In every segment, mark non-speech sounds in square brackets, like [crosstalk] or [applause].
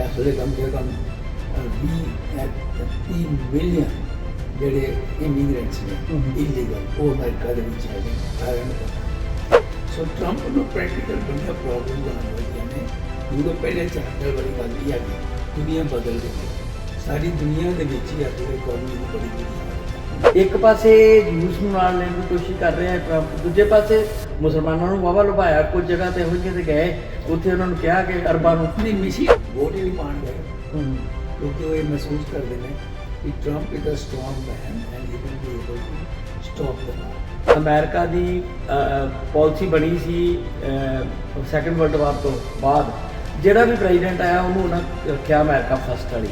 ਇਸ ਵੇਲੇ ਕਮ ਸੇ ਕਮ 20 30 ਮਿਲੀਅਨ ਜਿਹੜੇ ਇਮੀਗ੍ਰੈਂਟਸ ਨੇ। ਇਲੀਗਲ ਉਹ ਅਮਰੀਕਾ ਦੇ ਵਿੱਚ ਹੈਗੇ ਸਾਰਿਆਂ ਸੋ ਟਰੰਪ ਨੂੰ ਪ੍ਰੈਕਟੀਕਲ ਬੜੀਆਂ ਪ੍ਰੋਬਲਮ ਨੇ ਜਦੋਂ ਪਹਿਲੇ ਚਾਰਟਰ ਵਾਲੀ ਗੱਲ ਇਹ ਆ ਕਿ ਦੁਨੀਆ ਬਦਲ ਗਈ ਹੈ। ਸਾਰੀ ਦੁਨੀਆ ਦੇ ਵਿੱਚ ਹੀ ਇਕਨੋਮੀ ਦੀ ਬੜੀ ਬੁਰੀ ਹੈ ਇੱਕ ਪਾਸੇ ਜੂਸ ਨੂੰ ਨਾਲ ਲੈਣ ਦੀ ਕੋਸ਼ਿਸ਼ ਕਰ ਰਿਹਾ ਹੈ ਟਰੰਪ ਦੂਜੇ ਪਾਸੇ ਮੁਸਲਮਾਨਾਂ ਨੂੰ ਵਾਵਾ ਲੁਭਾਇਆ ਕੁਝ ਜਗ੍ਹਾ ਤੇ ਇਹੋ ਜਿਹੇ ਤੇ ਗਏ ਉੱਥੇ ਉਹਨਾਂ ਨੂੰ ਕਿਹਾ ਕਿ ਅਰਬਾਂ ਨੂੰ ਨਹੀਂ ਮਿਸ਼ੀ ਵੋਟ ਹੀ ਪਾਣ ਗਏ ਕਿਉਂਕਿ ਉਹ ਇਹ ਮਹਿਸੂਸ ਕਰਦੇ ਨੇ ਕਿ Trump is a strong man and he will be able to stop the war America the policy ਬਣੀ ਸੀ ਸੈਕੰਡ ਵਰਲਡ ਵਾਰ ਤੋਂ ਬਾਅਦ। ਜਿਹੜਾ ਵੀ ਪ੍ਰੈਜ਼ੀਡੈਂਟ ਆਇਆ ਉਹਨੂੰ ਉਹਨਾਂ ਰੱਖਿਆ ਅਮਰੀਕਾ ਫਸਟ ਵਾਲੀ।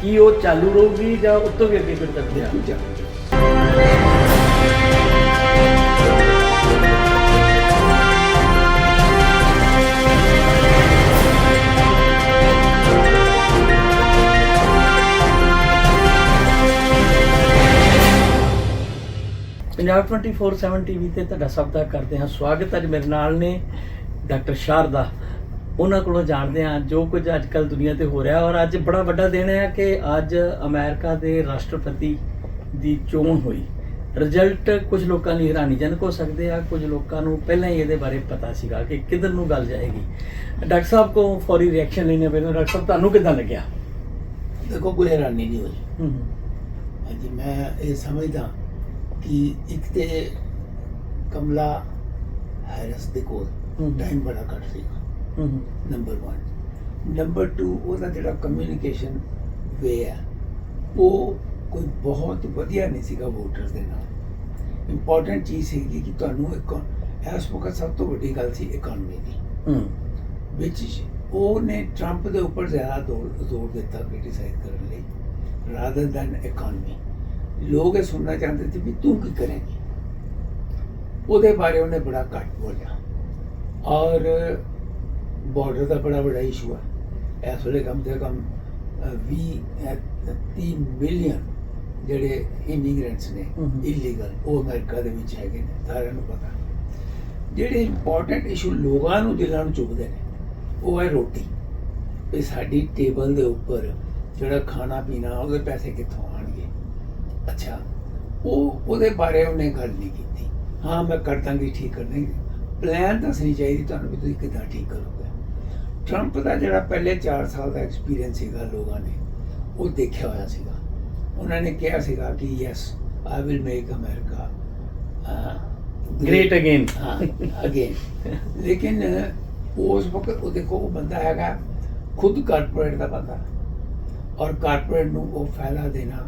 ਕੀ ਉਹ ਚਾਲੂ ਰਹੂਗੀ ਜਾਂ ਉੱਤੋਂ ਵੀ ਅੱਗੇ ਫਿਰ ਕਰਦੇ ਆ ਪੰਜਾਬ 24/7 ਟੀਵੀ ਤੇ ਤੁਹਾਡਾ ਸਭ ਦਾ ਕਰਦੇ ਹਾਂ ਸਵਾਗਤ। ਅੱਜ ਮੇਰੇ ਨਾਲ ਨੇ ਡਾਕਟਰ ਸ਼ਾਰਦਾ। ਉਹਨਾਂ ਕੋਲੋਂ ਜਾਣਦੇ ਹਾਂ ਜੋ ਕੁਝ ਅੱਜ ਕੱਲ ਦੁਨੀਆ ਤੇ ਹੋ ਰਿਹਾ ਔਰ ਅੱਜ ਬੜਾ ਵੱਡਾ ਦਿਨ ਹੈ ਕਿ ਅੱਜ ਅਮਰੀਕਾ ਦੇ ਰਾਸ਼ਟਰਪਤੀ ਦੀ ਚੋਣ ਹੋਈ। ਰਿਜ਼ਲਟ ਕੁਝ ਲੋਕਾਂ ਲਈ ਹੈਰਾਨੀਜਨਕ ਹੋ ਸਕਦੇ ਆ। ਕੁਝ ਲੋਕਾਂ ਨੂੰ ਪਹਿਲਾਂ ਹੀ ਇਹਦੇ ਬਾਰੇ ਪਤਾ ਸੀਗਾ ਕਿ ਕਿੱਧਰ ਨੂੰ ਗੱਲ ਜਾਏਗੀ। ਡਾਕਟਰ ਸਾਹਿਬ ਕੋ ਫੌਰੀ ਰਿਐਕਸ਼ਨ ਲੈਣੇ ਪੈਣੇ ਡਾਕਟਰ ਸਾਹਿਬ ਤੁਹਾਨੂੰ ਕਿੱਦਾਂ ਲੱਗਿਆ? ਦੇਖੋ ਕੋਈ ਹੈਰਾਨੀ ਨਹੀਂ ਹੋਈ। ਹੂੰ। ਹਾਂਜੀ ਮੈਂ ਇਹ ਸਮਝਦਾ ਕਿ ਇੱਕ ਤੇ ਕਮਲਾ ਹੈਰਿਸ ਦੇ ਕੋਲ। ਟਾਈਮ ਬੜਾ ਘੱਟ ਹੂੰ ਨੰਬਰ 1 ਨੰਬਰ 2 ਉਹਦਾ ਜਿਹੜਾ ਕਮਿਊਨੀਕੇਸ਼ਨ ਵੇ ਹੈ ਉਹ ਕੋਈ ਬਹੁਤ ਵਧੀਆ ਨਹੀਂ ਸੀਗਾ ਵੋਟਰਸ ਦੇ ਨਾਲ। ਇੰਪੋਰਟੈਂਟ ਚੀਜ਼ ਸੀਗੀ ਕਿ ਤੁਹਾਨੂੰ ਇੱਕ ਇਸ ਵਕਤ ਸਭ ਤੋਂ ਵੱਡੀ ਗੱਲ ਸੀ ਇਕਨੋਮੀ ਦੀ। ਵਿੱਚ ਉਹਨੇ ਟਰੰਪ ਦੇ ਉੱਪਰ ਜ਼ਿਆਦਾ ਜ਼ੋਰ ਜ਼ੋਰ ਦਿੱਤਾ ਕ੍ਰਿਟਿਸਾਈਜ਼ ਕਰਨ ਲਈ ਰਾਦਰ ਦੈਨ ਇਕਨੋਮੀ ਲੋਕ ਇਹ ਸੁਣਨਾ ਚਾਹੁੰਦੇ ਸੀ ਵੀ ਤੂੰ ਕੀ ਕਰੇਂਗੀ? ਉਹਦੇ ਬਾਰੇ ਉਹਨੇ ਬੜਾ ਘੱਟ ਬੋਲਿਆ। ਔਰ ਬਾਰਡਰ ਦਾ ਬੜਾ ਬੜਾ ਇਸ਼ੂ ਹੈ ਇਸ ਵੇਲੇ ਕਮ ਸੇ ਕਮ ਅ, 20 ਅ, 30 ਮਿਲੀਅਨ ਜਿਹੜੇ ਇਮੀਗ੍ਰੈਂਟਸ ਨੇ। ਇਲੀਗਲ ਉਹ ਅਮਰੀਕਾ ਦੇ ਵਿੱਚ ਹੈਗੇ ਨੇ ਸਾਰਿਆਂ ਨੂੰ ਪਤਾ। ਜਿਹੜੇ ਇੰਪੋਰਟੈਂਟ ਇਸ਼ੂ ਲੋਕਾਂ ਨੂੰ ਦਿਲਾਂ ਨੂੰ ਚੁਭਦੇ ਨੇ ਉਹ ਹੈ ਰੋਟੀ। ਵੀ ਸਾਡੀ ਟੇਬਲ ਦੇ ਉੱਪਰ ਜਿਹੜਾ ਖਾਣਾ ਪੀਣਾ ਉਹਦੇ ਪੈਸੇ ਕਿੱਥੋਂ ਅੱਛਾ ਉਹ ਉਹਦੇ ਬਾਰੇ ਉਹਨੇ ਗੱਲ ਨਹੀਂ ਕੀਤੀ। ਹਾਂ ਮੈਂ ਕਰ ਦਾਂਗੀ ਠੀਕ ਕਰ ਦਾਂਗੀ ਪਲਾਨ ਦੱਸਣੀ ਚਾਹੀਦੀ ਤੁਹਾਨੂੰ ਵੀ ਤੁਸੀਂ ਕਿੱਦਾਂ ਠੀਕ ਕਰੋਗੇ। ਟਰੰਪ ਦਾ ਜਿਹੜਾ ਪਹਿਲੇ 4 ਸਾਲ ਦਾ ਐਕਸਪੀਰੀਅੰਸ ਸੀਗਾ ਲੋਕਾਂ ਨੇ ਉਹ ਦੇਖਿਆ ਹੋਇਆ ਸੀਗਾ। ਉਹਨਾਂ ਨੇ ਕਿਹਾ ਸੀਗਾ ਕਿ yes I will make America great again ਹਾਂ ਅਗੇਨ ਲੇਕਿਨ ਉਸ ਵਕਤ ਉਹ ਦੇਖੋ ਉਹ ਬੰਦਾ ਹੈਗਾ ਖੁਦ ਕਾਰਪੋਰੇਟ ਦਾ ਬੰਦਾ। ਔਰ ਕਾਰਪੋਰੇਟ ਨੂੰ ਉਹ ਫਾਇਦਾ ਦੇਣਾ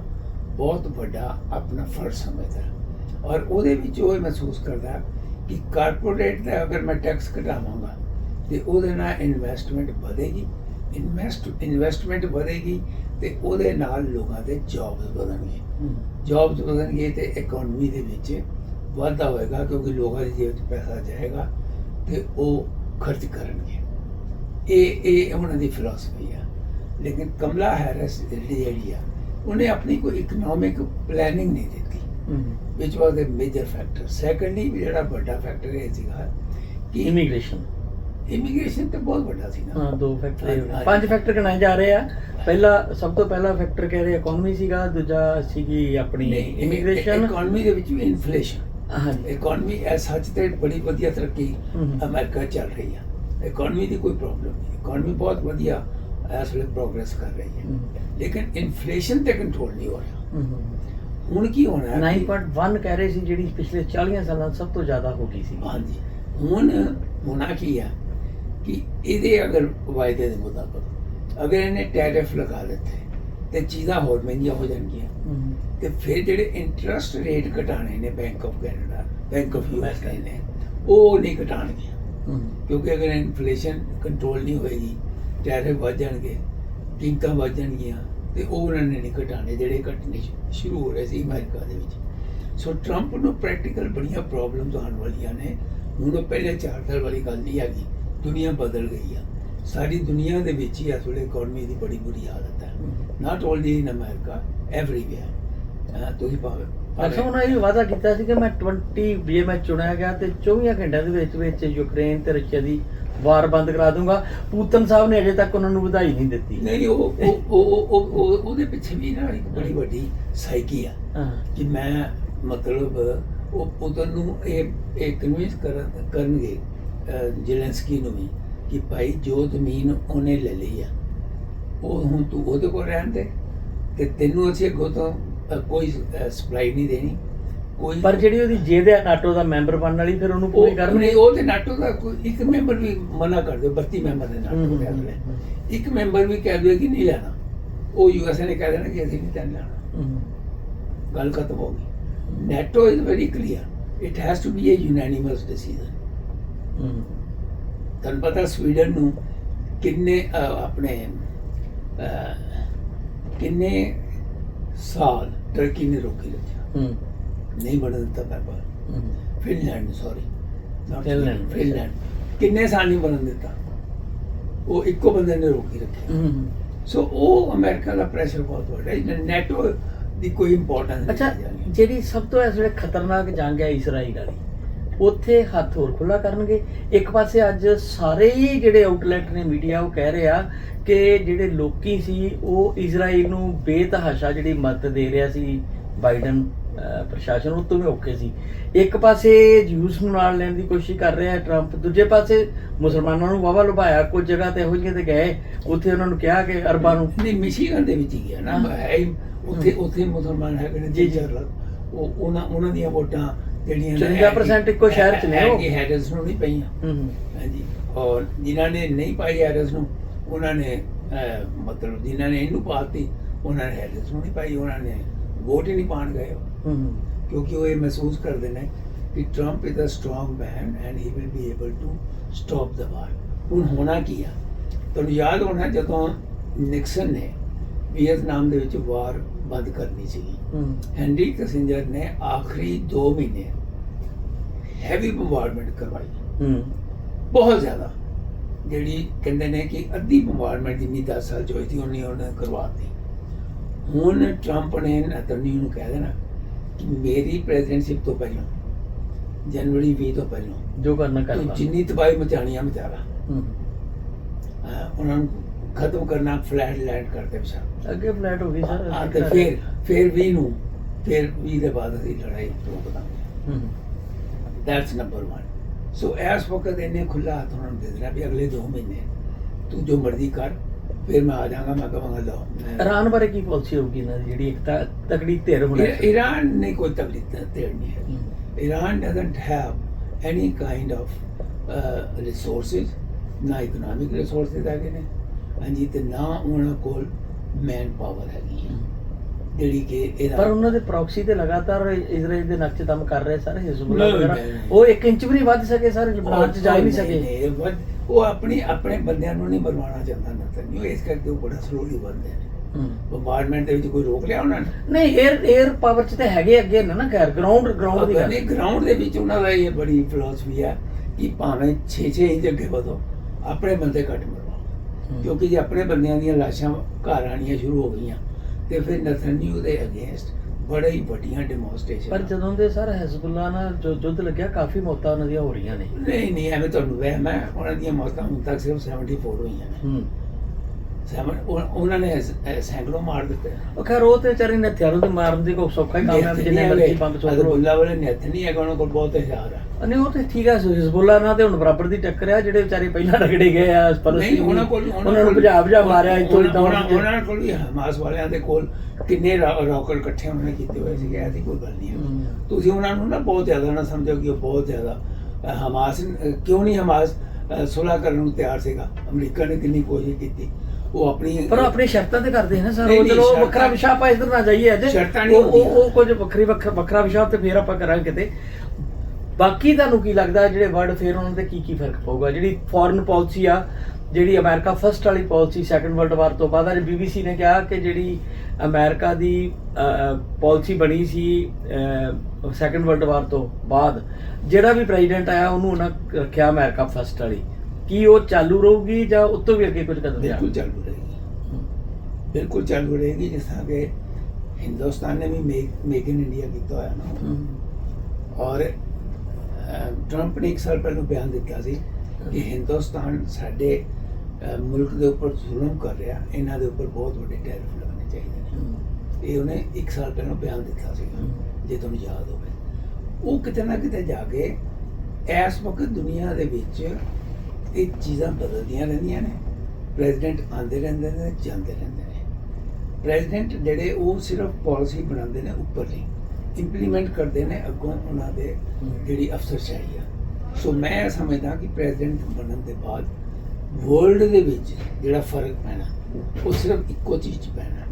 ਬਹੁਤ ਵੱਡਾ ਆਪਣਾ ਫਰਜ਼ ਸਮਝਦਾ ਔਰ ਉਹਦੇ ਵਿੱਚ ਉਹ ਇਹ ਮਹਿਸੂਸ ਕਰਦਾ ਕਿ ਕਾਰਪੋਰੇਟ ਦਾ ਅਗਰ ਮੈਂ ਟੈਕਸ ਘਟਾਵਾਂਗਾ ਤੇ ਉਹਦੇ ਨਾਲ ਇਨਵੈਸਟਮੈਂਟ ਵਧੇਗੀ। ਇਨਵੈਸਟ ਇਨਵੈਸਟਮੈਂਟ ਵਧੇਗੀ ਤੇ ਉਹਦੇ ਨਾਲ ਲੋਕਾਂ ਦੇ ਜੌਬਸ ਵਧਣਗੇ। ਜੌਬਸ ਵਧਣਗੇ ਤੇ ਇਕਨੋਮੀ ਦੇ ਵਿੱਚ ਵਾਧਾ ਹੋਏਗਾ ਕਿਉਂਕਿ ਲੋਕਾਂ ਦੀ ਜੇਬ 'ਚ ਪੈਸਾ ਜਾਏਗਾ ਤੇ ਉਹ ਖਰਚ ਕਰਨਗੇ। ਇਹ ਇਹ ਉਹਨਾਂ ਦੀ ਫਿਲਾਸਫੀ ਆ। ਲੇਕਿਨ ਕਮਲਾ ਹੈਰਿਸ ਜਿਹੜੀ ਆ ਉਹਨੇ ਆਪਣੀ ਕੋਈ ਇਕਨੋਮਿਕ ਪਲੈਨਿੰਗ ਨਹੀਂ ਦਿੱਤੀ which was a major factor secondly ਜਿਹੜਾ ਵੱਡਾ ਫੈਕਟਰ ਇਹ ਸੀਗਾ ਕਿ ਇਮੀਗ੍ਰੇਸ਼ਨ ਇਮੀਗ੍ਰੇਸ਼ਨ ਤੇ ਬਹੁਤ ਵੱਡਾ ਸੀ ਨਾ ਹਾਂ ਦੋ ਫੈਕਟਰ ਹਾਂ, ਹਾਂ। ਪੰਜ ਫੈਕਟਰ ਗਿਣਾਏ ਜਾ ਰਹੇ ਆ। ਪਹਿਲਾ ਸਭ ਤੋਂ ਪਹਿਲਾ ਫੈਕਟਰ ਕਹਿ ਰਹੇ ਇਕਨੋਮੀ ਸੀਗਾ ਦੂਜਾ ਸੀਗੀ ਆਪਣੀ ਇਮੀਗ੍ਰੇਸ਼ਨ ਇਕਨੋਮੀ ਦੇ ਵਿੱਚ ਵੀ ਇਨਫਲੇਸ਼ਨ ਹਾਂਜੀ। ਇਕਨੋਮੀ ਐਸ ਸੱਚ ਤੇ ਬੜੀ ਵਧੀਆ ਤਰੱਕੀ। ਅਮਰੀਕਾ ਚੱਲ ਰਹੀ ਹੈ ਇਕਨੋਮੀ ਦੀ ਕੋਈ ਪ੍ਰੋਬਲਮ ਨਹੀਂ। ਇਕਨੋਮੀ ਬਹੁਤ ਵਧੀਆ ਇਸ ਵੇਲੇ ਪ੍ਰੋਗਰੈਸ ਕਰ ਰਹੀ ਹੈ। ਲੇਕਿਨ ਇਨਫਲੇਸ਼ਨ ਤੇ ਕੰਟਰੋਲ ਨਹੀਂ ਹੋ ਰਿਹਾ। ਹੁਣ ਕੀ ਹੋਣਾ ਹੈ ਕਿ- 9.1 ਕਹਿ ਰਹੇ ਸੀ ਜਿਹੜੀ ਪਿਛਲੇ 40 ਸਾਲਾਂ ਸਭ ਤੋਂ ਜ਼ਿਆਦਾ ਹੋ ਗਈ ਸੀ ਹਾਂਜੀ ਹੁਣ ਹੋਣਾ ਕੀ ਹੈ ਕਿ ਇਹਦੇ ਅਗਰ ਵਾਅਦੇ ਦੇ ਮੁਤਾਬਕ ਅਗਰ ਇਹਨੇ ਟੈਰਿਫ ਲਗਾ ਦਿੱਤੇ ਤੇ ਚੀਜ਼ਾਂ ਹੋਰ ਮਹਿੰਗੀਆਂ ਹੋ ਜਾਣਗੀਆਂ। ਤੇ ਫਿਰ ਜਿਹੜੇ ਇੰਟਰਸਟ ਰੇਟ ਘਟਾਣੇ ਨੇ bank of Canada bank of US ਨੇ ਉਹ ਨਹੀਂ ਘਟਾਣਗੇ। ਕਿਉਂਕਿ ਅਗਰ ਇਨਫਲੇਸ਼ਨ ਕੰਟਰੋਲ ਨਹੀਂ ਹੋਏਗੀ ਟੈਰਿਫ ਵੱਧ ਜਾਣਗੇ ਕੀਮਤਾਂ ਵੱਧ ਜਾਣਗੀਆਂ, ਤੇ ਉਹ ਉਹਨਾਂ ਨੇ ਨਹੀਂ ਘਟਾਣੇ ਜਿਹੜੇ ਘਟਨੇ ਸ਼ੁਰੂ ਹੋ ਰਹੇ ਸੀ ਅਮਰੀਕਾ ਦੇ ਵਿੱਚ। ਸੋ ਟਰੰਪ ਨੂੰ ਪ੍ਰੈਕਟੀਕਲ ਬੜੀਆਂ ਪ੍ਰੋਬਲਮਸ ਆਉਣ ਵਾਲੀਆਂ ਨੇ। ਹੁਣ ਉਹ ਪਹਿਲੇ ਚਾਰ ਸਾਲ ਵਾਲੀ ਗੱਲ ਨਹੀਂ ਹੈਗੀ, ਦੁਨੀਆ ਬਦਲ ਗਈ ਆ। ਸਾਰੀ ਦੁਨੀਆ ਦੇ ਵਿੱਚ ਹੀ ਇਸ ਵੇਲੇ ਇਕਨੋਮੀ ਦੀ ਬੜੀ ਬੁਰੀ ਹਾਲਤ ਹੈ not only in America everywhere ਤੁਸੀਂ ਭਾਵੇਂ ਅੱਛਾ, ਉਹਨਾਂ ਇਹ ਵਾਅਦਾ ਕੀਤਾ ਸੀ ਕਿ ਮੈਂ 20 ਜੇ ਮੈਂ ਚੁਣਿਆ ਗਿਆ ਤੇ 24 ਘੰਟਿਆਂ ਦੇ ਵਿੱਚ ਵਿੱਚ ਯੂਕਰੇਨ ਤੇ ਰਸ਼ੀਆ ਦੀ ਵਾਰ ਬੰਦ ਕਰਾ ਦੂੰਗਾ। ਪੂਤਨ ਸਾਹਿਬ ਨੇ ਅਜੇ ਤੱਕ ਉਹਨਾਂ ਨੂੰ ਵਧਾਈ ਨਹੀਂ ਦਿੱਤੀ। ਨਹੀਂ ਉਹ ਉਹ ਉਹ ਉਹ- ਉਹ ਉਹ- ਉਹਦੇ ਪਿੱਛੇ ਵੀ ਨਾ ਇੱਕ ਬੜੀ ਵੱਡੀ ਸਾਈਕੀ ਆ। ਹਾਂ। ਕਿ ਮੈਂ ਮਤਲਬ ਉਹ ਪੁੱਤਰ ਨੂੰ ਇਹ ਇਹ ਕਨਵਿੰਸ ਕਰਨ ਕਰਨਗੇ ਜੈਲੈਂਸਕੀ ਨੂੰ ਵੀ ਕਿ ਭਾਈ ਜੋ ਜ਼ਮੀਨ ਉਹਨੇ ਲੈ ਲਈ ਆ ਉਹ ਹੁਣ ਤੂੰ ਉਹਦੇ ਕੋਲ ਰਹਿਣ ਦੇ ਤੇ ਤੈਨੂੰ ਅਸੀਂ ਅੱਗੋਂ ਤੋਂ ਅ, ਕੋਈ ਸਪਲਾਈ ਨਹੀਂ ਦੇਣੀ। ਪਰ ਜਿਹੜੀ ਉਹਦੀ ਜੇਦ ਹੈ ਨਾਟੋ ਦਾ ਮੈਂਬਰ ਬਣਨ ਵਾਲੀ ਫਿਰ ਉਹਨੂੰ ਪੂਰੀ ਉਹ ਕਰਨਗੇ ਨਹੀਂ ਉਹ ਤੇ ਨਾਟੋ ਦਾ ਕੋਈ ਇੱਕ ਮੈਂਬਰ ਵੀ ਮਨਾ ਕਰ ਦਿਓ 32 ਮੈਂਬਰ ਦੇ ਨਾਟੋ ਦੇ ਅਗਲੇ। ਇੱਕ ਮੈਂਬਰ ਵੀ ਕਹਿ ਦਿਓ ਕਿ ਨਹੀਂ ਲੈਣਾ। ਉਹ ਯੂਐਸਏ ਨੇ ਕਹਿ ਦੇਣਾ ਕਿ ਅਸੀਂ ਨਹੀਂ ਤੈਨੂੰ ਲੈਣਾ ਗੱਲ ਖਤਮ ਹੋ ਗਈ। NATO is very clear it has to be a unanimous decision ਤੁਹਾਨੂੰ ਪਤਾ ਸਵੀਡਨ ਨੂੰ ਕਿੰਨੇ ਆਪਣੇ ਕਿੰਨੇ ਸਾਲ ਟਰਕੀ ਨੇ ਰੋਕੀ ਰੱਖਿਆ। ਨਹੀਂ ਬਣਨ ਦਿੱਤਾ hmm, Finland sorry Finland. Finland. ਕਿੰਨੇ ਸਾਲ ਨਹੀਂ ਬਣਨ ਦਿੱਤਾ? ਉਹ ਇੱਕੋ ਬੰਦੇ ਨੇ ਰੋਕੀ ਰੱਖਿਆ। ਸੋ ਉਹ ਅਮਰੀਕਾ ਦਾ ਪ੍ਰੈਸ਼ਰ ਬਹੁਤ ਵੱਡਾ ਹੈ। ਨੈਟੋ ਦੀ ਕੋਈ ਇੰਪੋਰਟੈਂਸ ਅੱਛਾ ਜਿਹੜੀ ਸਭ ਤੋਂ ਇਸ ਵੇਲੇ ਖਤਰਨਾਕ ਜੰਗ ਹੈ ਇਜ਼ਰਾਈਲ ਵਾਲੀ ਉੱਥੇ ਹੱਥ ਹੋਰ ਖੁੱਲਾ ਕਰਨਗੇ। ਇੱਕ ਪਾਸੇ ਅੱਜ ਸਾਰੇ ਹੀ ਜਿਹੜੇ ਆਊਟਲੈਟ ਨੇ ਮੀਡੀਆ ਉਹ ਕਹਿ ਰਿਹਾ ਕਿ ਜਿਹੜੇ ਲੋਕੀ ਸੀ ਉਹ ਇਜ਼ਰਾਈਲ ਨੂੰ ਬੇਤਹਾਸ਼ਾ ਜਿਹੜੀ ਮਦਦ ਦੇ ਰਿਹਾ ਸੀ ਬਾਈਡਨ ਪ੍ਰਸ਼ਾਸਨ ਉਹ ਤੋਂ ਵੀ ਔਖੇ ਸੀ ਇੱਕ ਪਾਸੇ ਜੂਸ ਨੂੰ ਨਾਲ ਲੈਣ ਦੀ ਕੋਸ਼ਿਸ਼ ਕਰ ਰਿਹਾ ਹੈ ਟਰੰਪ ਦੂਜੇ ਪਾਸੇ ਮੁਸਲਮਾਨਾਂ ਨੂੰ ਵਾਵਾ ਲੁਭਾਇਆ ਕੁਝ ਜਗ੍ਹਾ ਤੇ ਇਹੋ ਜਿਹੀਆਂ ਤੇ ਗਏ ਉੱਥੇ ਉਹਨਾਂ ਨੂੰ ਕਿਹਾ ਕਿ ਅਰਬਾਂ ਨੂੰ ਨਹੀਂ ਮਿਸ਼ੀਗਨ ਦੇ ਵਿੱਚ ਹੀ ਗਿਆ ਨਾ ਹਾਂ। ਉੱਥੇ ਉੱਥੇ ਮੁਸਲਮਾਨ ਹੈਗੇ ਨੇ ਜੀ, ਜੀ ਜੀ। ਜੀ ਉਹ ਉਹਨਾਂ ਉਹਨਾਂ ਦੀਆਂ ਵੋਟਾਂ ਜਿਹੜੀਆਂ 54% ਇੱਕੋ ਸ਼ਹਿਰ 'ਚ ਨੇ ਉਹ। ਇਹ ਹੈਡਰਸ ਨੂੰ ਨਹੀਂ ਪਈਆਂ ਹਾਂਜੀ ਔਰ ਜਿਨ੍ਹਾਂ ਨੇ ਨਹੀਂ ਪਾਈ ਹੈਡਰਸ ਨੂੰ ਉਹਨਾਂ ਨੇ ਮਤਲਬ ਜਿਨ੍ਹਾਂ ਨੇ ਇਹਨੂੰ ਪਾਤੀ ਉਹਨਾਂ ਨੇ ਹੈਡਰਸ ਨੂੰ ਨਹੀਂ ਪਾਈ ਉਹਨਾਂ ਨੇ ਵੋਟ ਹੀ ਨਹੀਂ ਪਾਣ ਗਏ। ਹੂੰ। ਕਿਉਂਕਿ ਉਹ ਇਹ ਮਹਿਸੂਸ ਕਰਦੇ ਨੇ ਕਿ Trump is a strong man and he will be able to stop the war ਹੁਣ ਹੋਣਾ ਕੀ ਆ? ਤੁਹਾਨੂੰ ਯਾਦ ਹੋਣਾ ਜਦੋਂ ਨਿਕਸਨ ਨੇ ਵੀਅਤਨਾਮ ਦੇ ਵਿੱਚ ਵਾਰ ਬੰਦ ਕਰਨੀ ਹੂੰ। ਹੈਨਰੀ ਕਿਸਿੰਜਰ ਨੇ ਆਖਰੀ 2 ਮਹੀਨੇ ਹੈਵੀ ਬੰਬਾਰਡਮੈਂਟ ਕਰਵਾਈ। ਹੂੰ। ਬਹੁਤ ਜ਼ਿਆਦਾ। ਜਿਹੜੀ ਕਹਿੰਦੇ ਨੇ ਕਿ ਅੱਧੀ ਬੰਬਾਰਡਮੈਂਟ ਜਿੰਨੀ 10 ਸਾਲ ਚ ਹੋਈ ਸੀ ਉਹਨੇ ਉਹਨੇ ਕਰਵਾਤੀ ਹੁਣ ਟਰੰਪ ਨੇ ਨਤਨਯਾਹੂ ਨੂੰ ਕਹਿ ਦੇਣਾ ਮੇਰੀ ਪ੍ਰੈਜ਼ੀਡੈਂਟਸ਼ਿਪ ਤੋਂ ਪਹਿਲਾਂ ਜਨਵਰੀ 20 ਤੋਂ ਪਹਿਲਾਂ ਜੋ ਕਰਨਾ ਕਰ ਤੂੰ ਜਿੰਨੀ ਤਬਾਹੀ ਮਚਾਣੀ ਆ ਮਚਾ ਲਾ ਹੂੰ। ਅਹ ਉਹਨਾਂ ਨੂੰ ਖਤਮ ਕਰਨਾ ਫਲੈਟ ਲੈਂਡ ਕਰਦੇ ਪਛਾ ਅੱਗੇ ਫਲੈਟ ਹੋ ਗਈ ਸਰ ਆ ਤੇ ਫਿਰ ਫਿਰ 20 ਨੂੰ ਫਿਰ 20 ਦੇ ਬਾਅਦ ਅਸੀਂ ਲੜਾਈ ਰੋਕ ਦਾਂਗੇ ਹੂੰ। ਦੈਟਸ ਨੰਬਰ 1 ਸੋ ਐਸ ਵਕਤ ਇਹਨੇ ਖੁੱਲਾ ਹੱਥ ਉਹਨਾਂ ਨੂੰ ਦੇ ਦੇਣਾ ਵੀ ਅਗਲੇ 2 ਮਹੀਨੇ ਤੂੰ ਜੋ ਮਰਜ਼ੀ ਕਰ ਫਿਰ ਮੈਂ ਆ ਜਾਵਾਂਗਾ ਮੈਂ ਕਹਾਂਗਾ ਲਓ ਮੈਂ- ਇਰਾਨ ਬਾਰੇ ਕੀ ਪਾਲਿਸੀ ਹੋਊਗੀ ਇਹਨਾਂ ਦੀ ਜਿਹੜੀ ਇੱਕ ਤਾਂ ਤਕੜੀ ਧਿਰ ਹੋਣਾ ਇਰਾ- ਈਰਾਨ ਨੇ ਕੋਈ ਤਕਲੀਫ ਤੇੜ ਨਹੀਂ ਹੈ। ਹੂੰ। Iran doesn't have any kind of uh, resources, ਨਾ economic resources ਹੈਗੇ ਨੇ। ਹਾਂਜੀ ਤੇ ਨਾ ਉਹਨਾਂ ਕੋਲ ਮੈਨ ਪਾਵਰ ਹੈਗੀ ਹੈ। ਜਿਹੜੀ ਕਿ ਇਹਦਾ ਪਰ ਉਹਨਾਂ ਦੇ ਪ੍ਰੌਕਸੀ ਤੇ ਲਗਾਤਾਰ ਇਜ਼ਰਾਈਲ ਦੇ ਨਕਸ਼ੇ ਦਮ ਕਰ ਰਹੇ ਸਾਰੇ ਹਿਜ਼ਬੁੱਲਾ ਨਹੀਂ, ਵਗੈਰਾ। ਨਹੀਂ। ਉਹ 1 ਇੰਚ ਵੀ ਨਹੀਂ ਵੱਧ ਸਕੇ ਸਰ ਲਬਨਾਨ ਚ ਜਾ ਹੀ ਨਹੀਂ ਸਕੇ। ਨਹੀਂ, ਉਹ ਆਪਣੀ ਆਪਣੇ ਬੰਦਿਆਂ ਨੂੰ ਨਹੀਂ ਮਰਵਾਉਣਾ ਚਾਹੁੰਦਾ ਨਤਨਯਾਹੂ ਇਸ ਕਰਕੇ ਉਹ ਬੜਾ ਸਲੋਲੀ ਵੱਧਦੇ ਨੇ ਹੂੰ। ਬੰਬਾਰਡਮੈਂਟ ਦੇ ਵਿੱਚ ਕੋਈ ਰੋਕ ਲਿਆ ਉਹਨਾਂ ਨੇ? ਨਹੀਂ 에ਅਰ 에ਅਰ ਪਾਵਰ ਚ ਤੇ ਹੈਗੇ ਅੱਗੇ ਨਾ ਨਾ ਖੈਰ ਗਰਾਊਂਡ ਗਰਾਊਂਡ ਦੀ ਗੱਲ। ਨਹੀਂ ਗਰਾਊਂਡ ਦੇ ਵਿੱਚ ਉਹਨਾਂ ਦਾ ਇਹ ਬੜੀ ਫਿਲਾਸਫੀ ਹੈ ਕਿ ਭਾਵੇਂ 6-6 ਇੰਚ ਅੱਗੇ ਵਧੋ ਆਪਣੇ ਬੰਦੇ ਘੱਟ ਮਰਵਾਓ। ਕਿਉਂਕਿ ਜੇ ਆਪਣੇ ਬੰਦਿਆਂ ਦੀਆਂ ਲਾਸ਼ਾਂ ਘਰ ਆਣੀਆਂ ਸ਼ੁਰੂ ਹੋ ਗਈਆਂ ਤੇ ਫਿਰ ਨਥਨਯੂ ਦੇ ਅਗੇਂਸਟ ਬੜੇ ਹੀ ਵੱਡੀਆਂ ਡੈਮੋਨਸਟ੍ਰੇਸ਼ਨ ਪਰ ਜਦੋਂ ਦੇ ਸਰ ਹਿਜ਼ਬੁੱਲਾ ਨਾਲ ਜੋ ਯੁੱਧ ਲੱਗਿਆ ਕਾਫੀ ਮੌਤਾਂ ਉਹਨਾਂ ਦੀਆਂ ਹੋ ਰਹੀਆਂ ਨੇ। ਨਹੀਂ ਨਹੀਂ ਐਵੇਂ ਤੁਹਾਨੂੰ ਵਹਿਮ ਹੈ। ਉਹਨਾਂ ਦੀਆਂ ਮੌਤਾਂ ਹੁਣ ਤੱਕ ਸਿਰਫ 74 ਹੋਈਆਂ ਨੇ। ਹੂੰ। ਉਹਨਾਂ ਨੇ ਸੈਂਕੜੋਂ ਮਾਰ ਦਿੱਤੇ। ਉਹ ਖੈਰ ਉਹ ਤੇ ਵਿਚਾਰੇ ਨੇ ਹਥਿਆਰਾਂ ਦੇ ਮਾਰਨ ਦੀ ਕੋਈ ਸੌਖਾ ਹੀ ਕੰਮ ਹੈ ਵੀ ਜਿੰਨੇ ਮਰਜ਼ੀ ਬੰਬ ਚੋਕ ਲੋ ਬੁੱਲਾ ਵਾਲੇ ਨਿਹੱਥ ਨਹੀਂ ਹੈਗਾ ਉਹਨਾਂ ਕੋਲ ਬਹੁਤ ਹਥਿਆਰ ਹੈ ਨਹੀਂ ਉਹ ਤੇ ਠੀਕ ਹੈ ਹਿਜ਼ਬੁੱਲਾ ਨਾਲ ਤੇ ਹੁਣ ਬਰਾਬਰ ਦੀ ਟੱਕਰ ਆ ਜਿਹੜੇ ਵਿਚਾਰੇ ਪਹਿਲਾਂ ਰਗੜੇ ਗਏ ਆ ਨਹੀਂ ਫਲਸਤੀਨੀ ਉਹਨਾਂ ਕੋਲ ਉਹਨਾਂ ਨੂੰ ਭਜਾ ਭਜਾ ਮਾਰਿਆ ਇੱਥੋਂ ਉਹਨਾਂ- ਇੱਥੋਂ ਉਹਨਾਂ ਉਹਨਾਂ ਕੋਲ ਵੀ ਹਮਾਸ ਵਾਲਿਆਂ ਦੇ ਕੋਲ ਕਿੰਨੇ ਰੌਕਟ ਇਕੱਠੇ ਉਹਨਾਂ ਨੇ ਕੀਤੇ ਹੋਏ ਸੀਗੇ ਐਸੀ ਕੋਈ ਗੱਲ ਨਹੀਂ। ਤੁਸੀਂ ਉਹਨਾਂ ਨੂੰ ਨਾ ਬਹੁਤ ਜ਼ਿਆਦਾ ਨਾ ਸਮਝੋ ਕਿ ਉਹ ਬਹੁਤ ਜ਼ਿਆਦਾ ਹਮਾਸ ਕਿਉਂ ਨਹੀਂ ਹਮਾਸ ਅ, ਸੁਲ੍ਹਾ ਕਰਨ ਨੂੰ ਤਿਆਰ ਸੀਗਾ? ਅਮਰੀਕਾ ਨੇ ਕਿੰਨੀ ਕੋਸ਼ਿਸ਼ ਕੀਤੀ। ਉਹ ਆਪਣੀ ਪਰ ਉਹ ਆਪਣੀ ਸ਼ਰਤਾਂ ਤੇ ਕਰਦੇ ਨੇ ਸਰ ਉਹ ਚਲੋ ਵੱਖਰਾ ਵਿਸ਼ਾ ਆਪਾਂ ਇਧਰ ਨਾ ਜਾਈਏ ਅੱਜ। ਸ਼ਰਤਾਂ ਨਹੀਂ ਉਹ- ਉਹ ਕੁਝ ਵੱਖਰੀ ਵੱਖਰਾ ਵਿਸ਼ਾ ਤੇ ਫੇਰ ਆਪਾਂ ਕਰਾਂਗੇ ਕਿਤੇ। ਬਾਕੀ ਤੁਹਾਨੂੰ ਕੀ ਲੱਗਦਾ ਜਿਹੜੇ ਵਰਡ ਫੇਰ ਉਹਨਾਂ ਤੇ ਕੀ ਕੀ ਫ਼ਰਕ ਪਊਗਾ? ਜਿਹੜੀ ਫੋਰਨ ਪਾਲਿਸੀ ਆ ਜਿਹੜੀ ਅਮਰੀਕਾ ਫਸਟ ਵਾਲੀ ਪਾਲਿਸੀ ਸੈਕੰਡ ਵਰਲਡ ਵਾਰ ਤੋਂ ਬਾਅਦ ਅੱਜ ਬੀਬੀਸੀ ਨੇ ਕਿਹਾ ਕਿ ਜਿਹੜੀ ਅਮਰੀਕਾ ਦੀ ਪਾਲਿਸੀ ਬਣੀ ਸੀ ਸੈਕੰਡ ਵਰਲਡ ਵਾਰ ਤੋਂ ਬਾਅਦ ਜਿਹੜਾ ਵੀ ਪ੍ਰੈਜ਼ੀਡੈਂਟ ਆਇਆ ਉਹਨੂੰ ਉਹਨਾਂ ਰੱਖਿਆ ਅਮਰੀਕਾ ਫਸਟ ਵਾਲੀ। ਕੀ ਉਹ ਚਾਲੂ ਰਹੂਗੀ ਜਾਂ ਉਤੋਂ ਵੀ ਅੱਗੇ ਕੁਝ ਕਦਮ ਬਿਲਕੁਲ ਜਾਣਗੇ ਚਾਲੂ ਰਹੇਗੀ। ਬਿਲਕੁਲ ਚਾਲੂ ਰਹੇਗੀ ਜਿਸ ਤਰ੍ਹਾਂ ਕਿ ਹਿੰਦੁਸਤਾਨ ਨੇ ਵੀ ਮੇਕ ਮੇਕ ਇਨ ਇੰਡੀਆ ਕੀਤਾ ਹੋਇਆ ਨਾ। ਔਰ ਟਰੰਪ ਨੇ ਇੱਕ ਸਾਲ ਪਹਿਲਾਂ ਬਿਆਨ ਦਿੱਤਾ ਸੀ ਕਿ ਹਿੰਦੁਸਤਾਨ ਸਾਡੇ ਅਹ, ਮੁਲਕ ਦੇ ਉੱਪਰ ਜ਼ੁਲਮ ਕਰ ਰਿਹਾ ਇਹਨਾਂ ਦੇ ਉੱਪਰ ਬਹੁਤ ਵੱਡੇ ਟੈਰਿਫ ਲੱਗਣੇ ਚਾਹੀਦੇ ਨੇ। ਇਹ ਉਹਨੇ 1 ਸਾਲ ਪਹਿਲਾਂ ਬਿਆਨ ਦਿੱਤਾ ਸੀਗਾ ਜੇ ਤੁਹਾਨੂੰ ਯਾਦ ਹੋਵੇ। ਉਹ ਕਿਤੇ ਨਾ ਕਿਤੇ ਜਾ ਕੇ ਇਸ ਵਕਤ ਦੁਨੀਆ ਦੇ ਵਿੱਚ ਇਹ ਚੀਜ਼ਾਂ ਬਦਲਦੀਆਂ ਰਹਿੰਦੀਆਂ ਨੇ। ਪ੍ਰੈਜ਼ੀਡੈਂਟ ਆਉਂਦੇ ਰਹਿੰਦੇ ਨੇ ਜਾਂਦੇ ਰਹਿੰਦੇ ਨੇ। ਪ੍ਰੈਜ਼ੀਡੈਂਟ ਜਿਹੜੇ ਉਹ ਸਿਰਫ ਪਾਲਿਸੀ ਬਣਾਉਂਦੇ ਨੇ ਉੱਪਰਲੀ। ਇੰਪਲੀਮੈਂਟ ਕਰਦੇ ਨੇ ਅੱਗੋਂ ਉਹਨਾਂ ਦੇ ਜਿਹੜੀ ਅਫਸਰਸ਼ਾਹੀ ਆ। ਸੋ ਮੈਂ ਸਮਝਦਾ ਕਿ ਪ੍ਰੈਜ਼ੀਡੈਂਟ ਬਣਨ ਦੇ ਬਾਅਦ ਵਰਲਡ ਦੇ ਵਿੱਚ ਜਿਹੜਾ ਫ਼ਰਕ ਪੈਣਾ ਉਹ ਸਿਰਫ ਇੱਕੋ ਚੀਜ਼ 'ਚ ਪੈਣਾ।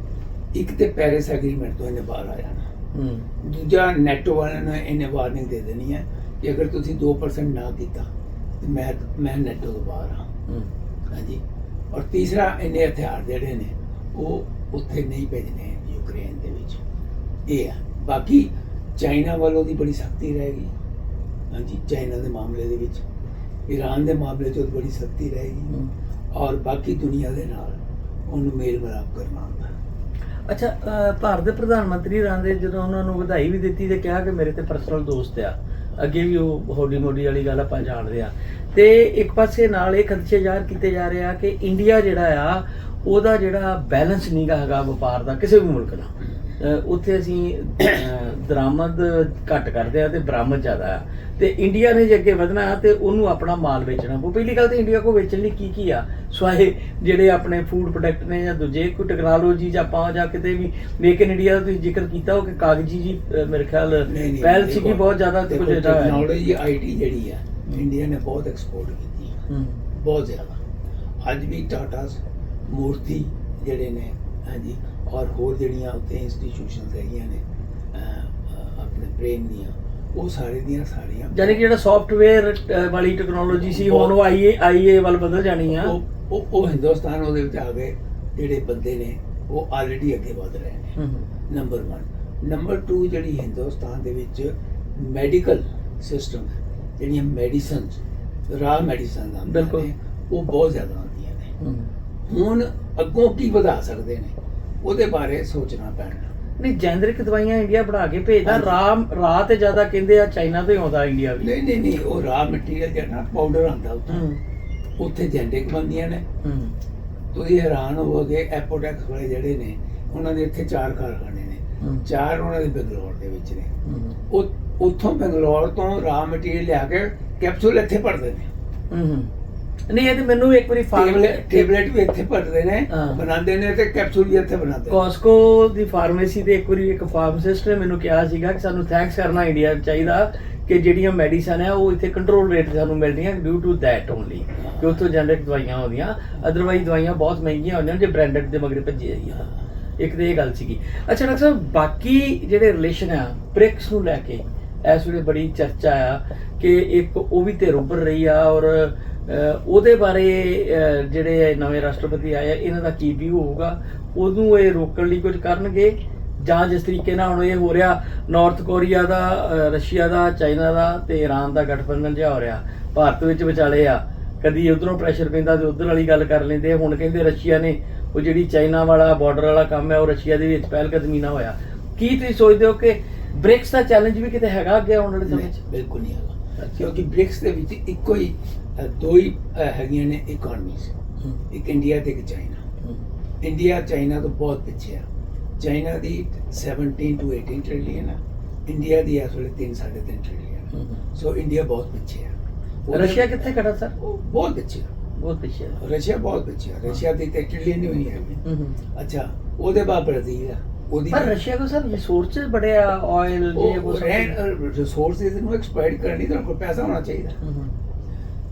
ਇੱਕ ਤੇ ਪੈਰਿਸ ਐਗਰੀਮੈਂਟ ਤੋਂ ਇਹਨੇ ਬਾਹਰ ਆ ਜਾਣਾ। ਦੂਜਾ ਨੈਟੋ ਵਾਲਿਆਂ ਨੇ ਇਹਨੇ ਵਾਰਨਿੰਗ ਦੇ ਦੇਣੀ ਹੈ ਕਿ ਅਗਰ ਤੁਸੀਂ 2% ਨਾ ਕੀਤਾ ਤੇ ਮੈਂ ਮੈਂ ਨੈਟੋ ਤੋਂ ਬਾਹਰ ਹਾਂ। ਹਾਂਜੀ। ਔਰ ਤੀਸਰਾ ਇਹਨੇ ਹਥਿਆਰ ਜਿਹੜੇ ਨੇ ਉਹ ਉੱਥੇ ਨਹੀਂ ਭੇਜਣੇ ਯੂਕਰੇਨ ਦੇ ਵਿੱਚ। ਇਹ ਆ। ਬਾਕੀ ਚਾਈਨਾ ਵੱਲੋਂ ਦੀ ਬੜੀ ਸਖਤੀ ਰਹੇਗੀ ਹਾਂਜੀ ਚਾਈਨਾ ਦੇ ਮਾਮਲੇ ਦੇ ਵਿੱਚ। ਈਰਾਨ ਦੇ ਮਾਮਲੇ 'ਚ ਬੜੀ ਸਖਤੀ ਰਹੇਗੀ ਔਰ ਬਾਕੀ ਦੁਨੀਆ ਦੇ ਨਾਲ ਉਹਨੂੰ ਮੇਲ ਮਿਲਾਪ ਕਰਨਾ ਹੁੰਦਾ ਅੱਛਾ ਭਾਰਤ ਦੇ ਪ੍ਰਧਾਨ ਮੰਤਰੀ ਰਾਂਦੇ ਜਦੋਂ ਉਹਨਾਂ ਨੂੰ ਵਧਾਈ ਵੀ ਦਿੱਤੀ ਤੇ ਕਿਹਾ ਕਿ ਮੇਰੇ ਤੇ ਪਰਸਨਲ ਦੋਸਤ ਆ ਅੱਗੇ ਵੀ ਉਹ ਹੋਲੀ ਮੋਡੀ ਵਾਲੀ ਗੱਲ ਆਪਾਂ ਜਾਣਦੇ ਆ। ਤੇ ਇੱਕ ਪਾਸੇ ਨਾਲ ਇਹ ਖਦਸ਼ੇ ਜ਼ਾਹਰ ਕੀਤੇ ਜਾ ਰਹੇ ਆ ਕਿ ਇੰਡੀਆ ਜਿਹੜਾ ਆ, ਉਹਦਾ ਜਿਹੜਾ ਬੈਲੈਂਸ ਨਹੀਂਗਾ ਹੈਗਾ ਵਪਾਰ ਦਾ, ਕਿਸੇ ਵੀ ਮੁਲਕ ਨਾਲ ਉੱਥੇ ਅਸੀਂ ਦਰਾਮਦ ਘੱਟ ਕਰਦੇ ਆ ਤੇ ਬਰਾਮਦ ਜ਼ਿਆਦਾ ਆ। ਤੇ ਇੰਡੀਆ ਨੇ ਜੇ ਅੱਗੇ ਵਧਣਾ ਆ ਤੇ ਉਹਨੂੰ ਆਪਣਾ ਮਾਲ ਵੇਚਣਾ ਪਊ। ਪਹਿਲੀ ਗੱਲ ਤੇ ਇੰਡੀਆ ਕੋ ਵੇਚਣ ਲਈ ਕੀ ਕੀ ਆ? ਸਵਾਏ ਜਿਹੜੇ ਆਪਣੇ ਫੂਡ ਪ੍ਰੋਡਕਟ ਨੇ ਜਾਂ ਦੂਜੇ ਕੋਈ ਟੈਕਨੋਲੋਜੀ ਜਾਂ ਆਪਾਂ ਜਾਂ ਕਿਤੇ ਵੀ ਮੇਕ ਇਨ ਇੰਡੀਆ ਦਾ ਤੁਸੀਂ ਜ਼ਿਕਰ ਕੀਤਾ ਉਹ ਕਿ ਕਾਗਜ਼ੀ ਜੀ ਮੇਰੇ ਖਿਆਲ ਪਹਿਲ ਸੀਗੀ ਬਹੁਤ ਜ਼ਿਆਦਾ ਕੁਝ ਜਿਹੜਾ ਹੈ। ਟੈਕਨੋਲੋਜੀ ਆਈਟੀ ਜਿਹੜੀ ਹੈ ਇੰਡੀਆ ਨੇ ਬਹੁਤ ਐਕਸਪੋਰਟ ਕੀਤੀ ਹੂੰ। ਬਹੁਤ ਜ਼ਿਆਦਾ। ਅੱਜ ਵੀ ਟਾਟਾਸ ਮੂਰਤੀ ਜਿਹੜੇ ਨੇ ਹਾਂਜੀ ਔਰ ਹੋਰ ਜਿਹੜੀਆਂ ਉੱਥੇ ਇੰਸਟੀਟਿਊਸ਼ਨਸ ਹੈਗੀਆਂ ਨੇ ਆਪਣੇ ਬ੍ਰੇਨ ਦੀਆਂ ਉਹ ਸਾਰੇ ਦੀਆਂ ਸਾਰੀਆਂ ਯਾਨੀ ਕਿ ਜਿਹੜਾ ਸੌਫਟਵੇਅਰ ਵਾਲੀ ਟੈਕਨੋਲੋਜੀ ਸੀ ਹੁਣ ਉਹ ਆਈਏ ਆਈਏ ਵੱਲ ਬਦਲ ਜਾਣੀ ਆ। ਉਹ ਉਹ ਹਿੰਦੁਸਤਾਨ ਉਹਦੇ ਵਿੱਚ ਆ ਗਏ ਜਿਹੜੇ ਬੰਦੇ ਨੇ ਉਹ ਆਲਰੇਡੀ ਅੱਗੇ ਵਧ ਰਹੇ ਨੇ। ਨੰਬਰ 1 ਨੰਬਰ 2 ਜਿਹੜੀ ਹਿੰਦੁਸਤਾਨ ਦੇ ਵਿੱਚ ਮੈਡੀਕਲ ਸਿਸਟਮ ਜਿਹੜੀਆਂ ਮੈਡੀਸਨਸ ਰਾ ਮੈਡੀਸਨ ਆਉਂਦੀਆਂ ਬਿਲਕੁਲ। ਉਹ ਬਹੁਤ ਜ਼ਿਆਦਾ ਆਉਂਦੀਆਂ ਨੇ। ਹੁਣ ਅੱਗੋਂ ਕੀ ਵਧਾ ਸਕਦੇ ਨੇ? ਉਹਦੇ ਬਾਰੇ ਸੋਚਣਾ ਪੈਣਾ। ਨਹੀਂ ਜੈਨਰਿਕ ਦਵਾਈਆਂ ਇੰਡੀਆ ਬਣਾ ਕੇ ਭੇਜਦਾ। ਰਾਮ ਰਾਹ ਤੇ ਜ਼ਿਆਦਾ ਕਹਿੰਦੇ ਆ ਚਾਈਨਾ ਤੋਂ ਹੀ ਆਉਂਦਾ ਇੰਡੀਆ ਵੀ। ਨਹੀਂ ਨਹੀਂ ਨਹੀਂ ਉਹ ਰਾ ਮਟੀਰੀਅਲ ਜਿਹੜਾ ਪਾਊਡਰ ਆਉਂਦਾ ਉੱਥੇ। ਉੱਥੇ ਜੈਨਰਿਕ ਬਣਦੀਆਂ ਨੇ। ਤੁਸੀਂ ਹੈਰਾਨ ਹੋਵੋਗੇ ਐਪੋਟੈਕਸ ਵਾਲੇ ਜਿਹੜੇ ਨੇ ਉਹਨਾਂ ਦੇ ਇੱਥੇ ਚਾਰ ਕਾਰਖਾਨੇ ਨੇ। ਚਾਰ ਉਹਨਾਂ ਦੇ ਬੰਗਲੌਰ ਦੇ ਵਿੱਚ ਨੇ। ਉਹ ਉੱਥੋਂ ਬੰਗਲੌਰ ਤੋਂ ਰਾ ਮਟੀਰੀਅਲ ਲਿਆ ਕੇ ਕੈਪਸੂਲ ਇੱਥੇ ਭਰਦੇ ਨੇ। ਹੂੰ। ਨਹੀਂ ਇਹ ਤੇ ਮੈਨੂੰ ਇੱਕ ਵਾਰੀ ਟੇਬਲੇਟ ਟੇਬਲੇਟ ਵੀ ਇੱਥੇ ਭਰਦੇ ਨੇ। ਹਾਂ। ਬਣਾਉਂਦੇ ਨੇ ਤੇ ਕੈਪਸੂਲ ਵੀ ਇੱਥੇ ਬਣਾਉਂਦੇ ਨੇ। ਕਾਸਕੋ ਦੀ ਫਾਰਮੇਸੀ ਤੇ ਇੱਕ ਵਾਰੀ ਇੱਕ ਫਾਰਮਾਸਿਸਟ ਨੇ ਮੈਨੂੰ ਕਿਹਾ ਸੀਗਾ ਕਿ ਸਾਨੂੰ ਥੈਂਕਸ ਕਰਨਾ ਇੰਡੀਆ ਚਾਹੀਦਾ ਕਿ ਜਿਹੜੀਆਂ ਮੈਡੀਸਨ ਆ ਉਹ ਇੱਥੇ ਕੰਟਰੋਲ ਰੇਟ ਸਾਨੂੰ ਮਿਲਦੀਆਂ ਡਿਊ ਟੂ ਦੈਟ ਓਨਲੀ ਕਿ ਉੱਥੋਂ ਜਨਰਿਕ ਦਵਾਈਆਂ ਆਉਂਦੀਆਂ। ਅਦਰਵਾਈਜ਼ ਦਵਾਈਆਂ ਬਹੁਤ ਮਹਿੰਗੀਆਂ ਹੁੰਦੀਆਂ ਜੇ ਬ੍ਰਾਂਡਡ ਦੇ ਮਗਰ ਭੱਜੇ ਜਾਈਏ। ਇੱਕ ਤੇ ਇਹ ਗੱਲ ਸੀਗੀ। ਅੱਛਾ ਡਾਕਟਰ ਸਾਹਿਬ ਬਾਕੀ ਜਿਹੜੇ ਰਿਲੇਸ਼ਨ ਆ ਬ੍ਰਿਕਸ ਨੂੰ ਲੈ ਕੇ ਇਸ ਵੇਲੇ ਬੜੀ ਚਰਚਾ ਆ ਕਿ ਇੱਕ ਉਹ ਵੀ ਤੇ ਉੱਭਰ ਰਹੀ ਆ ਔਰ ਉਹਦੇ ਬਾਰੇ ਜਿਹੜੇ ਨਵੇਂ ਰਾਸ਼ਟਰਪਤੀ ਆਏ ਆ ਇਹਨਾਂ ਦਾ ਕੀ ਵਿਊ ਹੋਊਗਾ? ਉਹਨੂੰ ਇਹ ਰੋਕਣ ਲਈ ਕੁਝ ਕਰਨਗੇ? ਜਾਂ ਜਿਸ ਤਰੀਕੇ ਨਾਲ ਹੁਣ ਇਹ ਹੋ ਰਿਹਾ ਨਾਰਥ ਕੋਰੀਆ ਦਾ ਰਸ਼ੀਆ ਦਾ ਚਾਈਨਾ ਦਾ ਤੇ ਈਰਾਨ ਦਾ ਗਠਬੰਧਨ ਜਿਹਾ ਹੋ ਰਿਹਾ ਭਾਰਤ ਵਿੱਚ ਵਿਚਾਲੇ ਆ। ਕਦੀ ਉਧਰੋਂ ਪ੍ਰੈਸ਼ਰ ਪੈਂਦਾ ਤੇ ਉਧਰ ਵਾਲੀ ਗੱਲ ਕਰ ਲੈਂਦੇ ਹੁਣ ਕਹਿੰਦੇ ਰਸ਼ੀਆ ਨੇ ਉਹ ਜਿਹੜੀ ਚਾਈਨਾ ਵਾਲਾ ਬਾਰਡਰ ਵਾਲਾ ਕੰਮ ਹੈ ਉਹ ਰਸ਼ੀਆ ਦੇ ਵਿੱਚ ਪਹਿਲ ਕਦਮੀ ਨਾ ਹੋਇਆ। ਕੀ ਤੁਸੀਂ ਸੋਚਦੇ ਹੋ ਕਿ ਬ੍ਰਿਕਸ ਦਾ ਚੈਲੰਜ ਵੀ ਕਿਤੇ ਹੈਗਾ ਅੱਗੇ ਆਉਣ ਵਾਲੇ ਸਮੇਂ 'ਚ? ਨਹੀਂ, ਬਿਲਕੁਲ ਨਹੀਂ ਹੈਗਾ। ਕਿਉਂਕਿ ਬ੍ਰਿਕਸ ਦੇ ਵਿੱਚ ਇੱਕੋ ਹੀ ਦੋ ਹੀ ਹੈਗੀਆਂ ਨੇ ਇਕਨੋਮੀਜ਼ ਇੱਕ ਇੰਡੀਆ ਤੇ ਇੱਕ ਚਾਈਨਾ ਇੰਡੀਆ ਚਾਈਨਾ ਤੋਂ ਬਹੁਤ ਪਿੱਛੇ ਆ। ਚਾਈਨਾ ਦੀ 17 ਤੋਂ 18 ਟ੍ਰਿਲੀਅਨ ਆ। ਇੰਡੀਆ ਦੀ ਇਸ ਵੇਲੇ 3 3.5 ਟ੍ਰਿਲੀਅਨ ਸੋ ਇੰਡੀਆ ਬਹੁਤ ਪਿੱਛੇ ਆ। ਰਸ਼ੀਆ ਕਿੱਥੇ ਖੜਾ ਸਰ? ਬਹੁਤ ਪਿੱਛੇ ਆ। ਬਹੁਤ ਪਿੱਛੇ ਰਸ਼ੀਆ ਬਹੁਤ ਪਿੱਛੇ ਆ। ਰਸ਼ੀਆ ਦੀ ਤੇ ਟ੍ਰਿਲੀਅਨ ਹੀ ਨਹੀਂ ਹੈਗੀ। ਹੂੰ। ਅੱਛਾ ਉਹਦੇ ਬਾਅਦ ਬ੍ਰਾਜ਼ੀਲ ਆ। ਉਹਦੀ ਪਰ ਰਸ਼ੀਆ ਕੋ ਸਰ ਰਿਸੋਰਸਸ ਬੜੇ ਆ ਆਇਲ ਇਹ ਉਹ ਰਿਸੋਰਸਸ ਨੂੰ ਐਕਸਪਲੋਇਟ ਕਰਨ ਲਈ ਤਾਂ ਕੋਲ ਪੈਸਾ ਹੋਣਾ ਚਾਹੀਦਾ।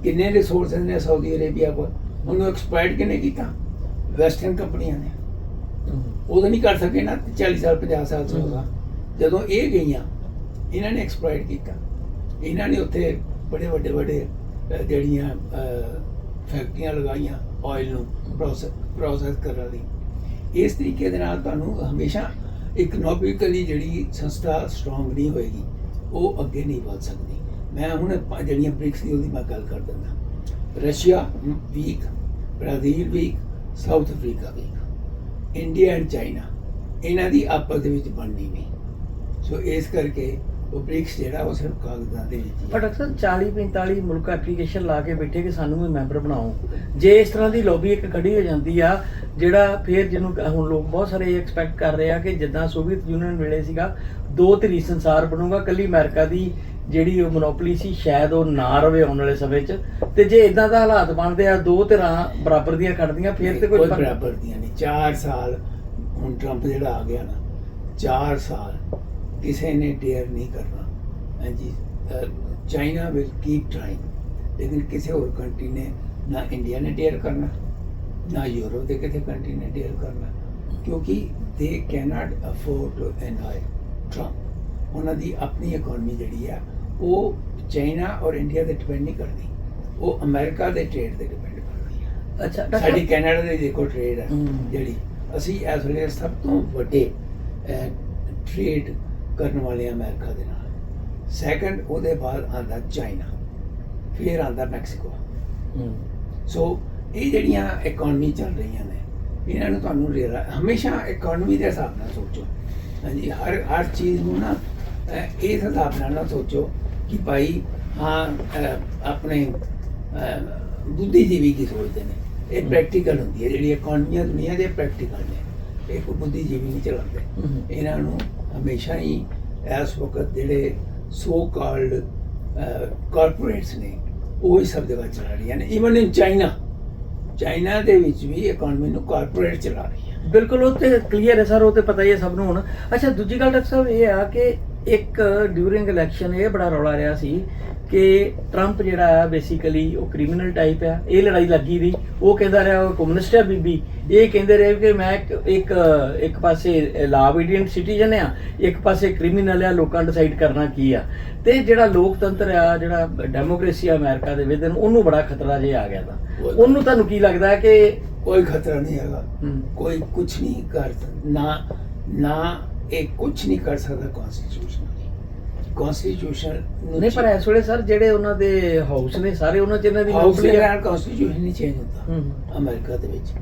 ਕਿੰਨੇ ਰਿਸੋਰਸਸ ਨੇ ਸਾਊਦੀ ਅਰੇਬੀਆ ਕੋਲ? ਉਹਨੂੰ ਐਕਸਪਲੋਇਟ ਕਿਨੇ ਕੀਤਾ? ਵੈਸਟਰਨ ਕੰਪਨੀਆਂ ਨੇ। ਉਹ ਤਾਂ ਨਹੀਂ ਕਰ ਸਕੇ ਨਾ 40 ਸਾਲ 50 ਸਾਲ ਤੋਂ ਜਦੋਂ ਇਹ ਗਈਆਂ ਇਹਨਾਂ ਨੇ ਐਕਸਪਲੋਇਟ ਕੀਤਾ। ਇਹਨਾਂ ਨੇ ਉੱਥੇ ਬੜੇ ਵੱਡੇ ਵੱਡੇ ਜਿਹੜੀਆਂ ਫੈਕਟਰੀਆਂ ਲਗਾਈਆਂ ਆਇਲ ਨੂੰ ਪ੍ਰੋਸੈਸ ਪ੍ਰੋਸੈਸ ਕਰਨ ਲਈ। ਇਸ ਤਰੀਕੇ ਦੇ ਨਾਲ ਤੁਹਾਨੂੰ ਹਮੇਸ਼ਾ ਇਕਨੋਮਿਕਲੀ ਜਿਹੜੀ ਸੰਸਥਾ ਸਟਰੋਂਗ ਨਹੀਂ ਹੋਏਗੀ ਉਹ ਅੱਗੇ ਨਹੀਂ ਵਧ ਸਕਦੀ। ਮੈਂ ਹੁਣ ਜਿਹੜੀਆਂ ਬ੍ਰਿਕਸ ਦੀ ਉਹਦੀ ਮੈਂ ਗੱਲ ਕਰ ਦਿੰਦਾ। Russia weak Brazil weak South Africa weak India and China, ਇਹਨਾਂ ਦੀ ਆਪਸ ਦੇ ਵਿੱਚ ਬਣਨੀ ਨਹੀਂ। ਸੋ ਇਸ ਕਰਕੇ ਉਹ ਬ੍ਰਿਕਸ ਜਿਹੜਾ ਉਹ ਸਿਰਫ ਕਾਗਜ਼ਾਂ ਦੇ ਵਿੱਚ ਹੀ ਪਰ ਹੈ। ਡਾਕਟਰ 40 45 ਮੁਲਕ ਐਪਲੀਕੇਸ਼ਨ ਲਾ ਕੇ ਬੈਠੇ ਕਿ ਸਾਨੂੰ ਵੀ ਮੈਂਬਰ ਬਣਾਓ। ਜੇ ਇਸ ਤਰ੍ਹਾਂ ਦੀ ਲੌਬੀ ਇੱਕ ਖੜੀ ਹੋ ਜਾਂਦੀ ਆ, ਜਿਹੜਾ ਫਿਰ ਜਿਹਨੂੰ ਹੁਣ ਲੋਕ ਬਹੁਤ ਸਾਰੇ ਐਕਸਪੈਕਟ ਕਰ ਰਹੇ ਆ ਕਿ ਜਿੱਦਾਂ ਸੋਵੀਅਤ ਯੂਨੀਅਨ ਵੇਲੇ ਸੀਗਾ, ਦੋ ਧਿਰੀ ਸੰਸਾਰ ਬਣੂਗਾ, ਕੱਲੀ ਅਮਰੀਕਾ ਦੀ ਜਿਹੜੀ ਉਹ ਮੋਨੋਪੋਲੀ ਸੀ ਸ਼ਾਇਦ ਉਹ ਨਾ ਰਵੇ ਆਉਣ ਵਾਲੇ ਸਮੇਂ 'ਚ। ਤੇ ਜੇ ਇਦਾਂ ਦਾ ਹਾਲਾਤ ਬਣਦੇ ਆ ਦੋ ਧਿਰਾਂ ਬਰਾਬਰ ਦੀਆਂ ਖੜਦੀਆਂ ਫਿਰ ਤੇ ਕੋਈ ਬਰਾਬਰ ਦੀਆਂ ਨਹੀਂ। 4 ਸਾਲ ਹੁਣ ਟਰੰਪ ਜਿਹੜਾ ਆ ਗਿਆ ਨਾ 4 ਸਾਲ ਕਿਸੇ ਨੇ ਡੇਅਰ ਨਹੀਂ ਕਰਨਾ। ਹਾਂਜੀ ਚਾਈਨਾ ਵਿਲ ਕੀਪ ਟ੍ਰਾਈਂਗ ਲੇਕਿਨ ਕਿਸੇ ਹੋਰ ਕੰਟਰੀ ਨੇ ਨਾ ਇੰਡੀਆ ਨੇ ਡੇਅਰ ਕਰਨਾ ਨਾ ਯੂਰਪ ਦੇ ਕਿਸੇ ਕੰਟਰੀ ਨੇ ਡੇਅਰ ਕਰਨਾ ਕਿਉਂਕਿ they can't afford to annoy Trump ਉਹਨਾਂ ਦੀ ਆਪਣੀ ਇਕਨੋਮੀ ਜਿਹੜੀ ਆ ਉਹ ਚਾਈਨਾ ਔਰ ਇੰਡੀਆ ਤੇ ਡਿਪੈਂਡ ਨਹੀਂ ਕਰਦੀ। ਉਹ ਅਮਰੀਕਾ ਦੇ ਟ੍ਰੇਡ ਤੇ ਡਿਪੈਂਡ ਕਰਦੀ। ਆ ਅੱਛਾ ਸਾਡੀ ਕੈਨੇਡਾ ਦੇ ਦੇਖੋ ਟ੍ਰੇਡ ਹੈ। ਜਿਹੜੀ। ਅਸੀਂ ਇਸ ਵੇਲੇ ਸਭ ਤੋਂ ਵੱਡੇ ਟ੍ਰੇਡ ਕਰਨ ਵਾਲੇ ਹਾਂ ਅਮਰੀਕਾ ਦੇ ਨਾਲ। ਸੈਕੰਡ ਉਹਦੇ ਬਾਅਦ ਆਂਦਾ ਚਾਈਨਾ। ਫਿਰ ਆਂਦਾ ਮੈਕਸੀਕੋ। ਹੂੰ। ਸੋ ਇਹ ਜਿਹੜੀਆਂ ਇਕਨੋਮੀ ਚੱਲ ਰਹੀਆਂ ਨੇ ਇਹਨਾਂ ਨੂੰ ਤੁਹਾਨੂੰ ਹਮੇਸ਼ਾ ਇਕਨੋਮੀ ਦੇ ਹਿਸਾਬ ਨਾਲ ਸੋਚੋ। ਹਾਂਜੀ ਹਰ ਹਰ ਚੀਜ਼ ਨੂੰ ਨਾ ਇਸ ਹਿਸਾਬ ਨਾਲ ਨਾ ਸੋਚੋ ਕਿ ਭਾਈ ਹਾਂ ਆਪਣੇ ਬੁੱਧੀਜੀਵੀ ਕੀ ਸੋਚਦੇ ਨੇ? ਇਹ। ਪ੍ਰੈਕਟੀਕਲ ਹੁੰਦੀ ਹੈ ਜਿਹੜੀ ਇਕਨੋਮੀਆਂ ਦੁਨੀਆ ਦੇ ਪ੍ਰੈਕਟੀਕਲ ਨੇ। ਇਹ ਕੋਈ ਬੁੱਧੀਜੀਵੀ ਨਹੀਂ ਚਲਾਉਂਦੇ। ਇਹਨਾਂ ਨੂੰ ਹਮੇਸ਼ਾ ਹੀ ਇਸ ਵਕਤ ਜਿਹੜੇ ਸੋ ਕਾਲਡ ਕਾਰਪੋਰੇਟਸ ਨੇ ਉਹ ਹੀ ਸਭ ਜਗ੍ਹਾ ਚਲਾ ਰਹੀਆਂ ਨੇ। ਇਵਨ ਇਨ ਚਾਈਨਾ ਚਾਈਨਾ ਦੇ ਵਿੱਚ ਵੀ ਇਕਨੋਮੀ ਨੂੰ ਕਾਰਪੋਰੇਟ ਚਲਾ ਰਹੀ ਹੈ ਬਿਲਕੁਲ ਉਹ ਤੇ ਕਲੀਅਰ ਹੈ ਸਰ ਉਹ ਤੇ ਪਤਾ ਹੀ ਹੈ ਸਭ ਨੂੰ ਹੁਣ। ਅੱਛਾ ਦੂਜੀ ਗੱਲ ਡਾਕਟਰ ਸਾਹਿਬ ਇਹ ਆ ਕਿ ਇੱਕ ਡਿਊਰਿੰਗ ਇਲੈਕਸ਼ਨ ਇਹ ਬੜਾ ਰੌਲਾ ਰਿਹਾ ਸੀ ਕਿ ਟਰੰਪ ਜਿਹੜਾ ਆ ਬੇਸਿਕਲੀ ਉਹ ਕ੍ਰਿਮੀਨਲ ਟਾਈਪ ਆ ਇਹ ਲੜਾਈ ਲੱਗੀ ਰਹੀ ਉਹ ਕਹਿੰਦਾ ਰਿਹਾ ਉਹ ਕਮਿਊਨਿਸਟ ਆ ਬੀਬੀ। ਇਹ ਕਹਿੰਦੇ ਰਹੇ ਕਿ ਮੈਂ ਇੱਕ ਇੱਕ ਪਾਸੇ ਲਾ ਆਬੀਡੀਐਂਟ ਸਿਟੀਜ਼ਨ ਆ ਇੱਕ ਪਾਸੇ ਕ੍ਰਿਮੀਨਲ ਆ ਲੋਕਾਂ ਡਿਸਾਈਡ ਕਰਨਾ ਕੀ ਆ। ਤੇ ਜਿਹੜਾ ਲੋਕਤੰਤਰ ਆ ਜਿਹੜਾ ਡੈਮੋਕ੍ਰੇਸੀ ਆ ਅਮਰੀਕਾ ਦੇ ਵਿੱਚ ਉਹਨੂੰ ਬੜਾ ਖਤਰਾ ਜੇ ਆ ਗਿਆ ਤਾਂ। ਉਹਨੂੰ ਤੁਹਾਨੂੰ ਕੀ ਲੱਗਦਾ ਕਿ ਕੋਈ ਖਤਰਾ ਨਹੀਂ ਹੈਗਾ। ਕੋਈ ਕੁਝ ਨਹੀਂ ਕਰ ਸਕ- ਨਾ ਨਾ ਇਹ ਕੁਝ ਨਹੀਂ ਕਰ ਸਕਦਾ ਕਨਸਟੀਟਿਊਸ਼ਨ ਕਨਸਟੀਟਿਊਸ਼ਨ ਨਹੀਂ ਪਰ ਇਸ ਵੇਲੇ ਸਰ ਜਿਹੜੇ ਉਹਨਾਂ ਦੇ ਹਾਊਸ ਨੇ ਸਾਰੇ ਉਹਨਾਂ ਚ ਇਹਨਾਂ ਦੀ ਦੇ ਨਾਲ ਕਨਸਟੀਟਿਊਸ਼ਨ ਨਹੀਂ ਚੇਂਜ ਹੁੰਦਾ। ਅਮਰੀਕਾ ਦੇ ਵਿੱਚ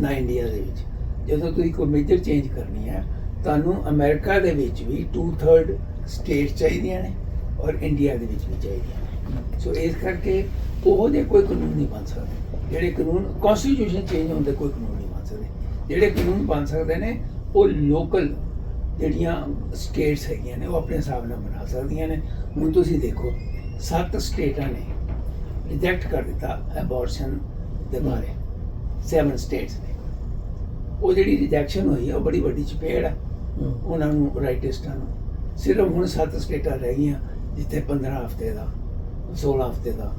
ਨਾ ਇੰਡੀਆ ਦੇ ਵਿੱਚ। ਜਦੋਂ ਤੁਸੀਂ ਕੋਈ ਮੇਜਰ ਚੇਂਜ ਕਰਨੀ ਹੈ ਤੁਹਾਨੂੰ ਅਮਰੀਕਾ ਦੇ ਵਿੱਚ ਵੀ 2/3 ਸਟੇਟ ਚਾਹੀਦੀਆਂ ਨੇ ਔਰ ਇੰਡੀਆ ਦੇ ਵਿੱਚ ਵੀ ਚਾਹੀਦੀਆਂ ਨੇ। ਸੋ ਇਸ ਕਰਕੇ ਉਹੋ ਜਿਹੇ ਕੋਈ ਕਾਨੂੰਨ ਨਹੀਂ ਬਣ ਸਕਦੇ। ਜਿਹੜੇ ਕਾਨੂੰਨ ਕਨਸਟੀਟਿਊਸ਼ਨ ਚੇਂਜ ਹੁੰਦੇ ਕੋਈ ਕਾਨੂੰਨ ਨਹੀਂ ਬਣ ਸਕਦੇ। ਜਿਹੜੇ ਕਾਨੂੰਨ ਬਣ ਸਕਦੇ ਨੇ ਉਹ ਲੋਕਲ ਜਿਹੜੀਆਂ ਸਟੇਟਸ ਹੈਗੀਆਂ ਨੇ ਉਹ ਆਪਣੇ ਹਿਸਾਬ ਨਾਲ ਬਣਾ ਸਕਦੀਆਂ ਨੇ। ਹੁਣ ਤੁਸੀਂ ਦੇਖੋ ਸੱਤ ਸਟੇਟਾਂ ਨੇ ਰਿਜੈਕਟ ਕਰ ਦਿੱਤਾ ਅਬੋਰਸ਼ਨ ਦੇ ਬਾਰੇ। ਸੈਵਨ ਸਟੇਟਸ ਨੇ। ਉਹ ਜਿਹੜੀ ਰਿਜੈਕਸ਼ਨ ਹੋਈ ਆ ਉਹ ਬੜੀ ਵੱਡੀ ਚਪੇੜ ਹਮ, ਉਹਨਾਂ ਨੂੰ ਰਾਈਟਿਸਟਾਂ ਨੂੰ। ਸਿਰਫ ਹੁਣ ਸੱਤ ਸਟੇਟਾਂ ਰਹਿ ਗਈਆਂ ਜਿੱਥੇ 15 ਹਫ਼ਤੇ ਦਾ 16 ਹਫ਼ਤੇ ਦਾ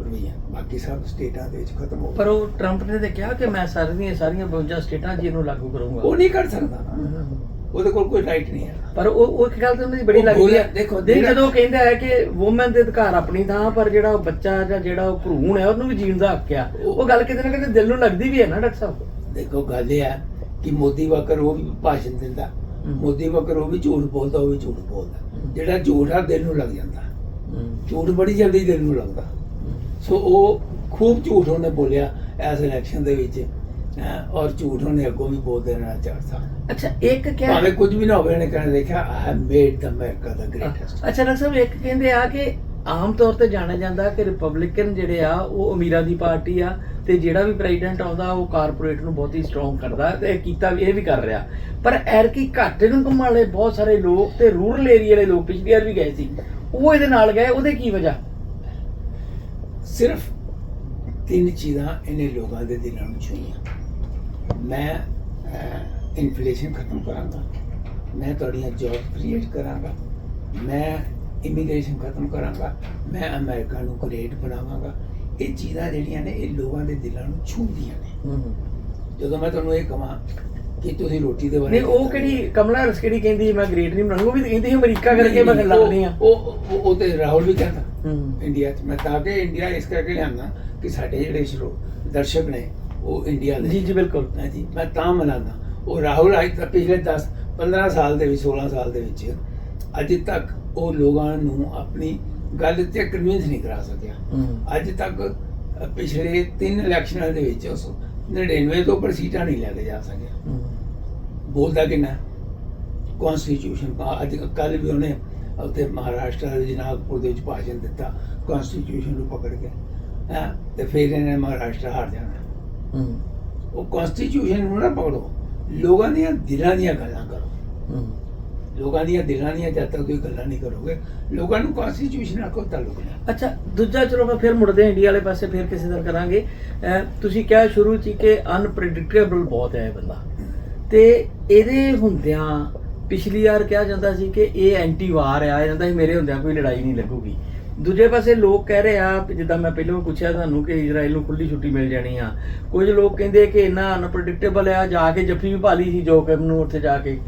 ਅਹ, ਹੈਗਾ ਪ੍ਰੋਵੀਜ਼ਨ ਬਾਕੀ ਸਭ ਸਟੇਟਾਂ ਦੇ ਵਿੱਚ ਖਤਮ ਹੋ ਪਰ ਉਹ ਟਰੰਪ ਨੇ ਤੇ ਕਿਹਾ ਕਿ ਮੈਂ ਸਾਰੀਆਂ ਸਾਰੀਆਂ 52 ਸਟੇਟਾਂ 'ਚ ਇਹਨੂੰ ਲਾਗੂ ਕਰੂੰਗਾ। ਉਹ ਨਹੀਂ ਕਰ ਸਕਦਾ। ਨਾ ਉਹਦੇ ਕੋਲ ਕੋਈ ਰਾਈਟ ਨਹੀਂ ਹੈ। ਪਰ ਉਹ ਉਹ ਇੱਕ ਗੱਲ ਤਾਂ ਦੀ ਬੜੀ ਲੱਗਦੀ ਹੈ। ਦੇਖੋ, ਦੇਖ ਜਦੋਂ ਕਹਿੰਦਾ ਹੈ ਕਿ ਔਮਨ ਦੇ ਅਧਿਕਾਰ ਆਪਣੀ ਥਾਂ ਪਰ ਜਿਹੜਾ ਉਹ ਬੱਚਾ ਜਾਂ ਜਿਹੜਾ ਉਹ ਭਰੂਣ ਹੈ ਉਹਨੂੰ ਵੀ ਜੀਣ ਦਾ ਹੱਕ ਆ। ਉਹ ਗੱਲ ਕਿਤੇ ਨਾ ਕਿਤੇ ਦਿਲ ਨੂੰ ਲੱਗਦੀ ਵੀ ਹੈ ਨਾ ਡਾਕਟਰ ਸਾਹਿਬ। ਦੇਖੋ ਗੱਲ ਇਹ ਹੈ ਕਿ ਮੋਦੀ ਵਕਰ ਉਹ ਵੀ ਭਾਸ਼ਣ ਦਿੰਦਾ। ਮੋਦੀ ਵਕਰ ਉਹ ਵੀ ਝੂਠ ਬੋਲਦਾ ਉਹ ਵੀ ਝੂਠ ਬੋਲਦਾ। ਜਿਹੜਾ ਝੂਠ ਆ ਦਿਲ ਨੂੰ ਲੱਗ ਜਾਂਦਾ। ਝੂਠ ਬੜੀ ਜਲਦੀ ਦਿਲ ਨੂੰ ਲੱਗਦਾ। ਸੋ ਉਹ ਖੂਬ ਝੂਠ ਉਹਨੇ ਬੋਲਿਆ ਇਸ ਇਲੈਕਸ਼ਨ ਦੇ ਵਿੱਚ ਔਰ ਝੂਠ ਉਹਨੇ ਅੱਗੋਂ ਵੀ ਬੋਲਦੇ ਰਹਿਣਾ ਸਾਲ ਅੱਛਾ ਇੱਕ ਕਿਆ ਭਾਵੇਂ ਕੁਝ ਵੀ ਨਾ ਹੋਵੇ ਉਹਨੇ ਕਹਿਣਾ ਦੇਖਿਆ ਆਈ ਮੇਡ ਦ ਅਮਰੀਕਾ ਦਾ ਗ੍ਰੇਟੈਸਟ ਅੱਛਾ ਡਾਕਟਰ ਸਾਹਿਬ ਇੱਕ ਕਹਿੰਦੇ ਆ ਕਿ ਆਮ ਤੌਰ ਤੇ ਜਾਣਿਆ ਜਾਂਦਾ ਕਿ ਰਿਪਬਲਿਕਨ ਜਿਹੜੇ ਆ ਉਹ ਅਮੀਰਾਂ ਦੀ ਪਾਰਟੀ ਆ ਤੇ ਜਿਹੜਾ ਵੀ ਪ੍ਰੈਜ਼ੀਡੈਂਟ ਆਉਂਦਾ ਉਹ ਕਾਰਪੋਰੇਟ ਨੂੰ ਬਹੁਤ ਹੀ ਸਟਰੋਂਗ ਕਰਦਾ ਤੇ ਕੀਤਾ ਵੀ ਇਹ ਵੀ ਕਰ ਰਿਹਾ। ਪਰ ਐਰਕੀ ਘਾਟੇ ਨੂੰ ਕਮਾਉਣ ਵਾਲੇ ਬਹੁਤ ਸਾਰੇ ਲੋਕ ਤੇ ਰੂਰਲ ਏਰੀਆ ਦੇ ਲੋਕ ਪਿਛਲੀ ਵਾਰ ਵੀ ਗਏ ਸੀ। ਉਹ ਇਹਦੇ ਨਾਲ ਗਏ ਉਹਦੇ ਕੀ ਵਜ੍ਹਾ? ਸਿਰਫ ਤਿੰਨ ਚੀਜ਼ਾਂ ਇਹਨੇ ਲੋਕਾਂ ਦੇ ਦਿਲਾਂ ਨੂੰ ਛੂਹੀਆਂ ਮੈਂ ਇਨਫਲੇਸ਼ਨ ਖਤਮ ਕਰਾਂਗਾ। ਮੈਂ ਤੁਹਾਡੀਆਂ ਜੌਬ ਕ੍ਰੀਏਟ ਕਰਾਂਗਾ। ਮੈਂ ਇਮੀਗ੍ਰੇਸ਼ਨ ਖਤਮ ਕਰਾਂਗਾ। ਮੈਂ ਅਮਰੀਕਾ ਨੂੰ ਗ੍ਰੇਟ ਬਣਾਵਾਂਗਾ। ਇਹ ਚੀਜ਼ਾਂ ਜਿਹੜੀਆਂ ਨੇ ਇਹ ਲੋਕਾਂ ਦੇ ਦਿਲਾਂ ਨੂੰ ਛੂਹਦੀਆਂ ਨੇ। ਜਦੋਂ ਮੈਂ ਤੁਹਾਨੂੰ ਇਹ ਕਹਾਂ ਕਿ ਤੁਸੀਂ ਰੋਟੀ ਦੇ ਬਾਰੇ ਨਹੀਂ ਉਹ ਕਿਹੜੀ ਕਮਲਾ ਹਰਸ ਕਿਹੜੀ ਕਹਿੰਦੀ ਮੈਂ ਗ੍ਰੇਟ ਨਹੀਂ ਬਣਾਂਗਾ ਉਹ ਵੀ ਕਹਿੰਦੀ ਅਮਰੀਕਾ ਕਰਕੇ ਮੈਂ ਲੱਗਦੀ ਆ। ਉਹ ਉਹ- ਤੇ ਰਾਹੁਲ ਵੀ ਕਹਿੰਦਾ ਇੰਡੀਆ 'ਚ। ਮੈਂ ਤਾਂ ਕਿ ਇੰਡੀਆ ਇਸ ਕਰਕੇ ਲਿਆਂਦਾ ਕਿ ਸਾਡੇ ਜਿਹੜੇ ਸ਼ਰੋ ਦਰਸ਼ਕ ਨੇ ਉਹ ਇੰਡੀਆ ਦੇ ਜੀ ਜੀ ਬਿਲਕੁਲ। ਹਾਂਜੀ ਮੈਂ ਤਾਂ ਮਨਾਉਂਦਾ। ਉਹ ਰਾਹੁਲ ਅੱਜ ਤੱਕ ਪਿਛਲੇ 10 15 ਸਾਲ ਦੇ ਵਿੱਚ 16 ਸਾਲ ਦੇ ਵਿੱਚ ਅਜੇ ਤੱਕ ਉਹ ਲੋਕਾਂ ਨੂੰ ਆਪਣੀ ਗੱਲ ਤੇ ਕਨਵਿੰਸ ਨਹੀਂ ਕਰਾ ਸਕਿਆ। ਅੱਜ ਤੱਕ ਪਿਛਲੇ ਤਿੰਨ ਇਲੈਕਸ਼ਨਾਂ ਦੇ ਵਿੱਚ ਉਸ 99 ਤੋਂ ਉੱਪਰ ਸੀਟਾਂ ਨਹੀਂ ਲੈ ਕੇ ਜਾ ਸਕਿਆ ਬੋਲਦਾ ਕਿੰਨਾ? ਕਨਸਟੀਟਿਊਸ਼ਨ ਅੱਜ ਕੱਲ ਵੀ ਉਹਨੇ ਉੱਥੇ ਮਹਾਰਾਸ਼ਟਰ ਦੇ ਨਾਗਪੁਰ ਦੇ ਵਿੱਚ ਭਾਸ਼ਣ ਦਿੱਤਾ ਕਨਸਟੀਟਿਊਸ਼ਨ ਨੂੰ ਪਕੜ ਕੇ। ਹੈਂ ਤੇ ਫਿਰ ਇਹਨੇ ਮਹਾਰਾਸ਼ਟਰ ਹਾਰ ਜਾਣਾ। ਉਹ ਕਨਸਟੀਟਿਊਸ਼ਨ ਨੂੰ ਨਾ ਪਕੜੋ। ਲੋਕਾਂ ਦੀਆਂ ਦਿਲਾਂ ਦੀਆਂ ਗੱਲਾਂ ਕਰੋ। ਲੋਕਾਂ ਦੀਆਂ ਦਿਲਾਂ ਦੀਆਂ ਜਦ ਤੱਕ ਕੋਈ ਗੱਲਾਂ ਨਹੀਂ ਕਰੋਗੇ, ਲੋਕਾਂ ਨੂੰ ਕਨਸਟੀਟਿਊਸ਼ਨ ਨਾਲ ਕੋਈ ਤਾਲੁਕ ਨਹੀਂ। ਅੱਛਾ, ਦੂਜਾ ਚਲੋ ਆਪਾਂ ਫਿਰ ਮੁੜਦੇ ਹਾਂ ਇੰਡੀਆ ਵਾਲੇ ਪਾਸੇ, ਫਿਰ ਕਿਸੇ ਦਿਨ ਕਰਾਂਗੇ। ਤੁਸੀਂ ਕਿਹਾ ਸ਼ੁਰੂ ਚ ਕਿ ਅਨਪ੍ਰੈਡਿਕਟੇਬਲ ਬਹੁਤ ਹੈ ਇਹ ਬੰਦਾ। ਤੇ ਇਹਦੇ ਹੁੰਦਿਆਂ ਪਿਛਲੀ ਵਾਰ ਕਿਹਾ ਜਾਂਦਾ ਸੀ ਕਿ ਇਹ ਐਂਟੀ ਵਾਰ ਆ ਜਾਂਦਾ ਸੀ ਮੇਰੇ ਹੁੰਦਿਆਂ ਕੋਈ ਲੜਾਈ ਨਹੀਂ ਲੱਗੂਗੀ। ਦੂਜੇ ਪਾਸੇ ਲੋਕ ਕਹਿ ਰਹੇ ਆ, ਜਿੱਦਾਂ ਮੈਂ ਪਹਿਲਾਂ ਪੁੱਛਿਆ ਤੁਹਾਨੂੰ ਕਿ ਇਜ਼ਰਾਈਲ ਨੂੰ ਖੁੱਲੀ ਛੁੱਟੀ ਮਿਲ ਜਾਣੀ ਆ। ਕੁਝ ਲੋਕ ਕਹਿੰਦੇ ਕਿ ਇੰਨਾ ਅਨਪ੍ਰੈਡਿਕਟੇਬਲ ਆ, ਜਾ ਕੇ ਜੱਫੀ ਵੀ ਭਾਲੀ ਸੀ, ਜੋ ਕਿ ਨੂੰ ਉੱਥੇ ਜਾ ਕੇ।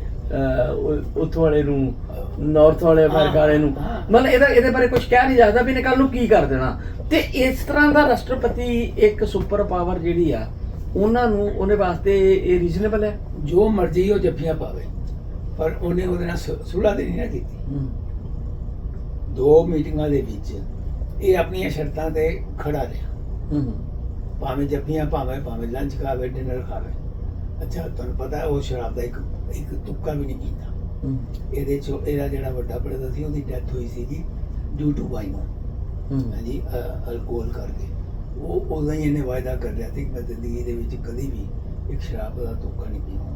ਉੱਥੋਂ ਵਾਲੇ ਨੂੰ ਨਾਰਥ ਵਾਲੇ ਅਮਰੀਕਾ ਵਾਲੇ ਨੂੰ। ਮਤਲਬ ਇਹਦਾ ਇਹਦੇ ਬਾਰੇ ਕੁਝ ਕਹਿ ਨਹੀਂ ਸਕਦਾ ਵੀ ਇਹਨੇ ਕੱਲ ਨੂੰ ਕੀ ਕਰ ਦੇਣਾ। ਤੇ ਇਸ ਤਰ੍ਹਾਂ ਦਾ ਰਾਸ਼ਟਰਪਤੀ ਇੱਕ ਸੁਪਰ ਪਾਵਰ ਜਿਹੜੀ ਆ ਉਹਨਾਂ ਨੂੰ ਉਹਨੇ ਵਾਸਤੇ ਇਹ ਰੀਜ਼ਨੇਬਲ ਹੈ? ਜੋ ਮਰਜ਼ੀ ਉਹ ਜੱਫੀਆਂ ਪਾਵੇ ਪਰ ਉਹਨੇ ਉਹਦੇ ਨਾਲ ਸੁ- ਸੁਲ੍ਹਾ ਤੇ ਨਹੀਂ ਨਾ ਕੀਤੀ। ਦੋ ਮੀਟਿੰਗਾਂ ਦੇ ਵਿੱਚ ਇਹ ਆਪਣੀਆਂ ਸ਼ਰਤਾਂ ਤੇ ਖੜਾ ਰਿਹਾ। ਹੂੰ। ਭਾਵੇਂ ਜੱਫੀਆਂ ਭਾਵੇਂ ਭਾਵੇਂ ਲੰਚ ਖਾਵੇ ਡਿਨਰ ਖਾਵੇ। ਅੱਛਾ ਤੁਹਾਨੂੰ ਪਤਾ ਉਹ ਸ਼ਰਾਬ ਦਾ ਇੱਕ ਇੱਕ ਤੁੱਕਾ ਵੀ ਨਹੀਂ ਪੀਂਦਾ। ਇਹਦੇ ਚ ਇਹਦਾ ਜਿਹੜਾ ਵੱਡਾ ਬ੍ਰਦਰ ਸੀ ਉਹਦੀ ਡੈਥ ਹੋਈ ਸੀਗੀ ਡਿਊ ਟੂ ਵਾਈਨ ਹਾਂਜੀ ਅਲਕੋਹਲ ਕਰਕੇ। ਉਹ ਉਦੋਂ ਹੀ ਇਹਨੇ ਵਾਅਦਾ ਕਰ ਰਿਹਾ ਸੀ ਕਿ ਮੈਂ ਜ਼ਿੰਦਗੀ ਦੇ ਵਿੱਚ ਕਦੀ ਵੀ ਇੱਕ ਸ਼ਰਾਬ ਦਾ ਤੁੱਕਾ ਨਹੀਂ ਪੀਵਾਂਗਾ।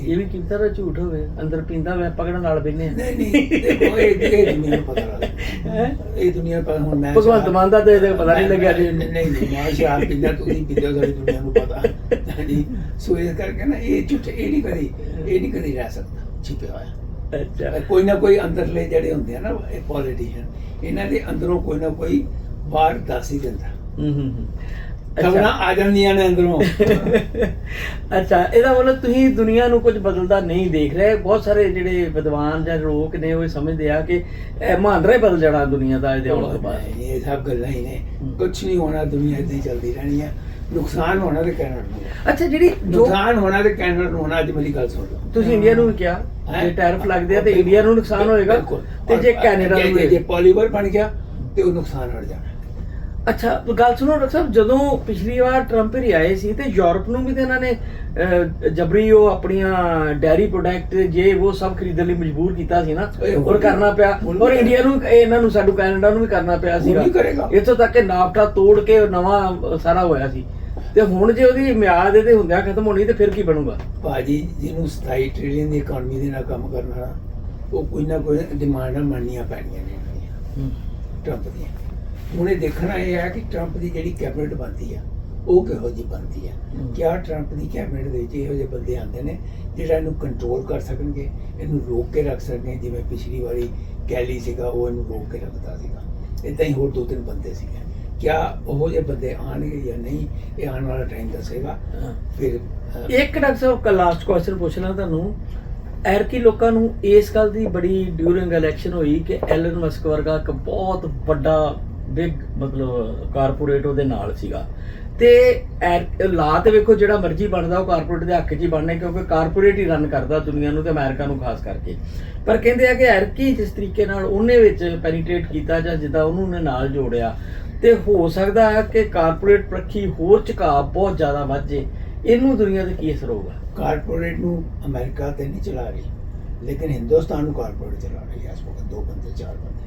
ਇਹ ਵੀ ਕਿੰਨਾ ਦਾ ਝੂਠ ਹੋਵੇ? ਅੰਦਰ ਪੀਂਦਾ ਮੈਂ ਪਕੜਨ ਨਾਲ ਬੈਨੇ ਨਹੀਂ ਨਹੀਂ ਦੇਖੋ ਇਹ ਇਹ ਦੁਨੀਆ ਨੂੰ ਪਤਾ ਲੱਗਦਾ ਹੈ? ਇਹ ਦੁਨੀਆ ਪਰ ਹੁਣ ਮੈਂ ਭਗਵੰਤ ਮਾਨ ਦਾ ਤਾਂ ਪਤਾ ਨਹੀਂ ਲੱਗਿਆ ਜੀ। ਨਹੀਂ ਨਹੀਂ ਮੈਂ ਸ਼ਰਾਬ ਪੀਂਦਾ ਤੁਸੀਂ ਪੀਂਦੇ ਹੋ ਸਾਰੀ ਦੁਨੀਆ ਨੂੰ ਪਤਾ। ਹਾਂਜੀ ਸੋ ਇਹ ਕਰਕੇ ਨਾ ਇਹ ਝੂਠ ਇਹ ਨਹੀਂ ਕਦੀ ਇਹ ਨਹੀਂ ਕਦੀ ਰਹਿ ਸਕਦਾ ਛਿਪਿਆ ਹੋਇਆ। ਅੱਛਾ। ਕੋਈ ਨਾ ਕੋਈ ਅੰਦਰਲੇ ਜਿਹੜੇ ਹੁੰਦੇ ਆ ਨਾ ਇਹ ਪੋਲੀਟੀਸ਼ੀਅਨ ਇਹਨਾਂ ਦੇ ਅੰਦਰੋਂ ਕੋਈ ਨਾ ਕੋਈ ਬਾਹਰ ਦੱਸ ਹੀ ਦਿੰਦਾ। ਹੂੰ ਹੂੰ। ਖਬਰਾਂ ਆ ਜਾਂਦੀਆਂ ਨੇ ਅੰਦਰੋਂ [laughs] ਅੱਛਾ ਇਹਦਾ ਮਤਲਬ ਤੁਸੀਂ ਦੁਨੀਆ ਨੂੰ ਕੁਝ ਬਦਲਦਾ ਨਹੀਂ ਦੇਖ ਰਹੇ ਬਹੁਤ ਸਾਰੇ ਜਿਹੜੇ ਵਿਦਵਾਨ ਜਾਂ ਲੋਕ ਨੇ ਉਹ ਸਮਝਦੇ ਆ ਕਿ ਇਹ ਮਹਾਂਦਰਾ ਹੀ ਬਦਲ ਜਾਣਾ ਦੁਨੀਆ ਦਾ ਇਹਦੇ ਆਉਣ ਤੋਂ ਬਾਅਦ ਇਹ ਸਭ ਗੱਲਾਂ ਹੀ ਨੇ। ਕੁਝ ਨਹੀਂ ਹੋਣਾ ਦੁਨੀਆ ਏਦਾਂ ਹੀ ਚੱਲਦੀ ਰਹਿਣੀ ਹੈ ਨੁਕਸਾਨ ਹੋਣਾ ਤੇ ਕੈਨੇਡਾ ਨੂੰ ਹੋਣਾ। ਅੱਛਾ ਜਿਹੜੀ ਨੁਕਸਾਨ ਹੋਣਾ ਤੇ ਨੂੰ ਹੋਣਾ ਅੱਜ ਮੇਰੀ ਗੱਲ ਸੁਣ ਲਓ ਤੁਸੀਂ ਇੰਡੀਆ ਨੂੰ ਕਿਹਾ? ਜੇ ਟੈਰਿਫ ਲੱਗਦੇ ਆ ਤੇ ਇੰਡੀਆ ਨੂੰ ਨੁਕਸਾਨ ਹੋਏਗਾ। ਤੇ ਜੇ ਕੈਨੇਡਾ ਨੂੰ ਜੇ-। ਪੋਲੀਮਰ ਬਣ ਗਿਆ ਤੇ ਉਹ ਨੁਕਸਾਨ ਹੋ ਜਾਣਾ ਅੱਛਾ ਗੱਲ ਸੁਣੋ ਡਾਕਟਰ ਸਾਹਿਬ ਜਦੋਂ ਪਿਛਲੀ ਵਾਰ ਟਰੰਪ ਹੀ ਆਏ ਸੀ ਤੇ ਯੂਰਪ ਨੂੰ ਵੀ ਤੇ ਇਹਨਾਂ ਨੇ ਜਬਰੀ ਉਹ ਆਪਣੀਆਂ ਡੈਰੀ ਪ੍ਰੋਡਕਟ ਜੇ ਉਹ ਸਭ ਖਰੀਦਣ ਲਈ ਮਜਬੂਰ ਕੀਤਾ ਸੀ ਨਾ ਔਰ ਕਰਨਾ ਪਿਆ। ਔਰ ਇੰਡੀਆ ਨੂੰ ਇਹ ਇਹਨਾਂ ਨੂੰ ਸਾਡੂ ਕੈਨੇਡਾ ਨੂੰ ਵੀ ਕਰਨਾ ਪਿਆ ਸੀਗਾ। ਇੱਥੋਂ ਤੱਕ ਕਿ ਨਾਫਟਾ ਤੋੜ ਕੇ ਨਵਾਂ ਸਾਰਾ ਹੋਇਆ ਸੀ। ਤੇ ਹੁਣ ਜੇ ਉਹਦੀ ਮਿਆਦ ਇਹਦੇ ਹੁੰਦਿਆਂ ਖਤਮ ਹੋਣੀ ਤੇ ਫਿਰ ਕੀ ਬਣੂਗਾ? ਭਾਜੀ ਜਿਹਨੂੰ 27 ਟ੍ਰਿਲੀਅਨ ਦੀ ਇਕਨੋਮੀ ਦੇ ਨਾਲ ਕੰਮ ਕਰਨਾ ਉਹ ਕੋਈ ਨਾ ਕੋਈ ਡਿਮਾਂਡਾਂ ਮੰਨਣੀਆਂ ਪੈਣੀਆਂ ਨੇ ਟਰੰਪ ਦੀਆਂ। ਇਹ ਦੇਖਣਾ ਇਹ ਹੈ ਕਿ ਟਰੰਪ ਦੀ ਜਿਹੜੀ ਕੈਬਨਿਟ ਬਣਦੀ ਆ ਉਹ ਕਿਹੋ ਜਿਹੀ ਬਣਦੀ ਆ। ਕਿਆ ਟਰੰਪ ਦੀ ਕੈਬਨਿਟ ਦੇ ਵਿੱਚ ਇਹੋ ਜਿਹੇ ਬੰਦੇ ਆਉਂਦੇ ਨੇ ਜਿਹੜਾ ਇਹਨੂੰ ਕੰਟਰੋਲ ਕਰ ਸਕਣਗੇ ਇਹਨੂੰ ਰੋਕ ਕੇ ਰੱਖ ਸਕਣਗੇ? ਜਿਵੇਂ ਪਿਛਲੀ ਵਾਰੀ ਕੈਲੀ ਸੀਗਾ ਉਹ ਇਹਨੂੰ ਰੋਕ ਕੇ ਰੱਖਦਾ ਸੀਗਾ। ਇਦਾਂ ਹੀ ਹੋਰ ਦੋ ਤਿੰਨ ਬੰਦੇ ਸੀਗੇ। ਕਿਆ ਉਹ ਜਿਹੇ ਬੰਦੇ ਆਣਗੇ ਜਾਂ ਨਹੀਂ ਇਹ ਆਉਣ ਵਾਲਾ ਟਾਈਮ ਦੱਸੇਗਾ। ਫਿਰ ਇੱਕ ਡਾਕਟਰ ਸਾਹਿਬ ਕਾ ਲਾਸਟ ਕੁਐਸਚਨ ਪੁੱਛਣਾ ਤੁਹਾਨੂੰ। ਐਰਕੀ ਲੋਕਾਂ ਨੂੰ ਇਸ ਗੱਲ ਦੀ ਬੜੀ ਡਿਊਰਿੰਗ ਇਲੈਕਸ਼ਨ ਹੋਈ ਕਿ ਐਲਨ ਮਸਕ ਵਰਗਾ ਇੱਕ ਬਹੁਤ ਵੱਡਾ ਬਿਗ ਮਤਲਬ ਕਾਰਪੋਰੇਟ ਉਹਦੇ ਨਾਲ ਸੀਗਾ। ਤੇ ਐਰ- ਲਾ ਤੇ ਵੇਖੋ ਜਿਹੜਾ ਮਰਜ਼ੀ ਬਣਦਾ, ਉਹ ਕਾਰਪੋਰੇਟ ਦੇ ਹੱਕ 'ਚ ਹੀ ਬਣਨੇ ਕਿਉਂਕਿ ਕਾਰਪੋਰੇਟ ਹੀ ਰਨ ਕਰਦਾ ਦੁਨੀਆ ਨੂੰ ਤੇ ਅਮਰੀਕਾ ਨੂੰ ਖਾਸ ਕਰਕੇ। ਪਰ ਕਹਿੰਦੇ ਆ ਕਿ ਐਰਕੀ ਜਿਸ ਤਰੀਕੇ ਨਾਲ ਉਹਨੇ ਵਿੱਚ ਪੈਨੀਟ੍ਰੇਟ ਕੀਤਾ ਜਾਂ ਜਿੱਦਾਂ ਉਹਨੂੰ ਉਹਨੇ ਨਾਲ ਜੋੜਿਆ, ਤੇ ਹੋ ਸਕਦਾ ਹੈ ਕਿ ਕਾਰਪੋਰੇਟ ਪ੍ਰਖੀ ਹੋਰ ਝੁਕਾਅ ਬਹੁਤ ਜ਼ਿਆਦਾ ਵੱਧ ਜੇ। ਇਹਨੂੰ ਦੁਨੀਆ ਤੇ ਕੀ ਅਸਰ ਹੋਊਗਾ? ਕਾਰਪੋਰੇਟ ਨੂੰ ਅਮਰੀਕਾ ਤੇ ਨਹੀਂ ਚਲਾ ਰਹੀ, ਲੇਕਿਨ ਹਿੰਦੁਸਤਾਨ ਨੂੰ ਕਾਰਪੋਰੇਟ ਚਲਾ ਰਹੀ ਹੈ, ਇਸ ਵਕਤ ਦੋ ਬੰਦੇ, ਚਾਰ ਬੰਦੇ।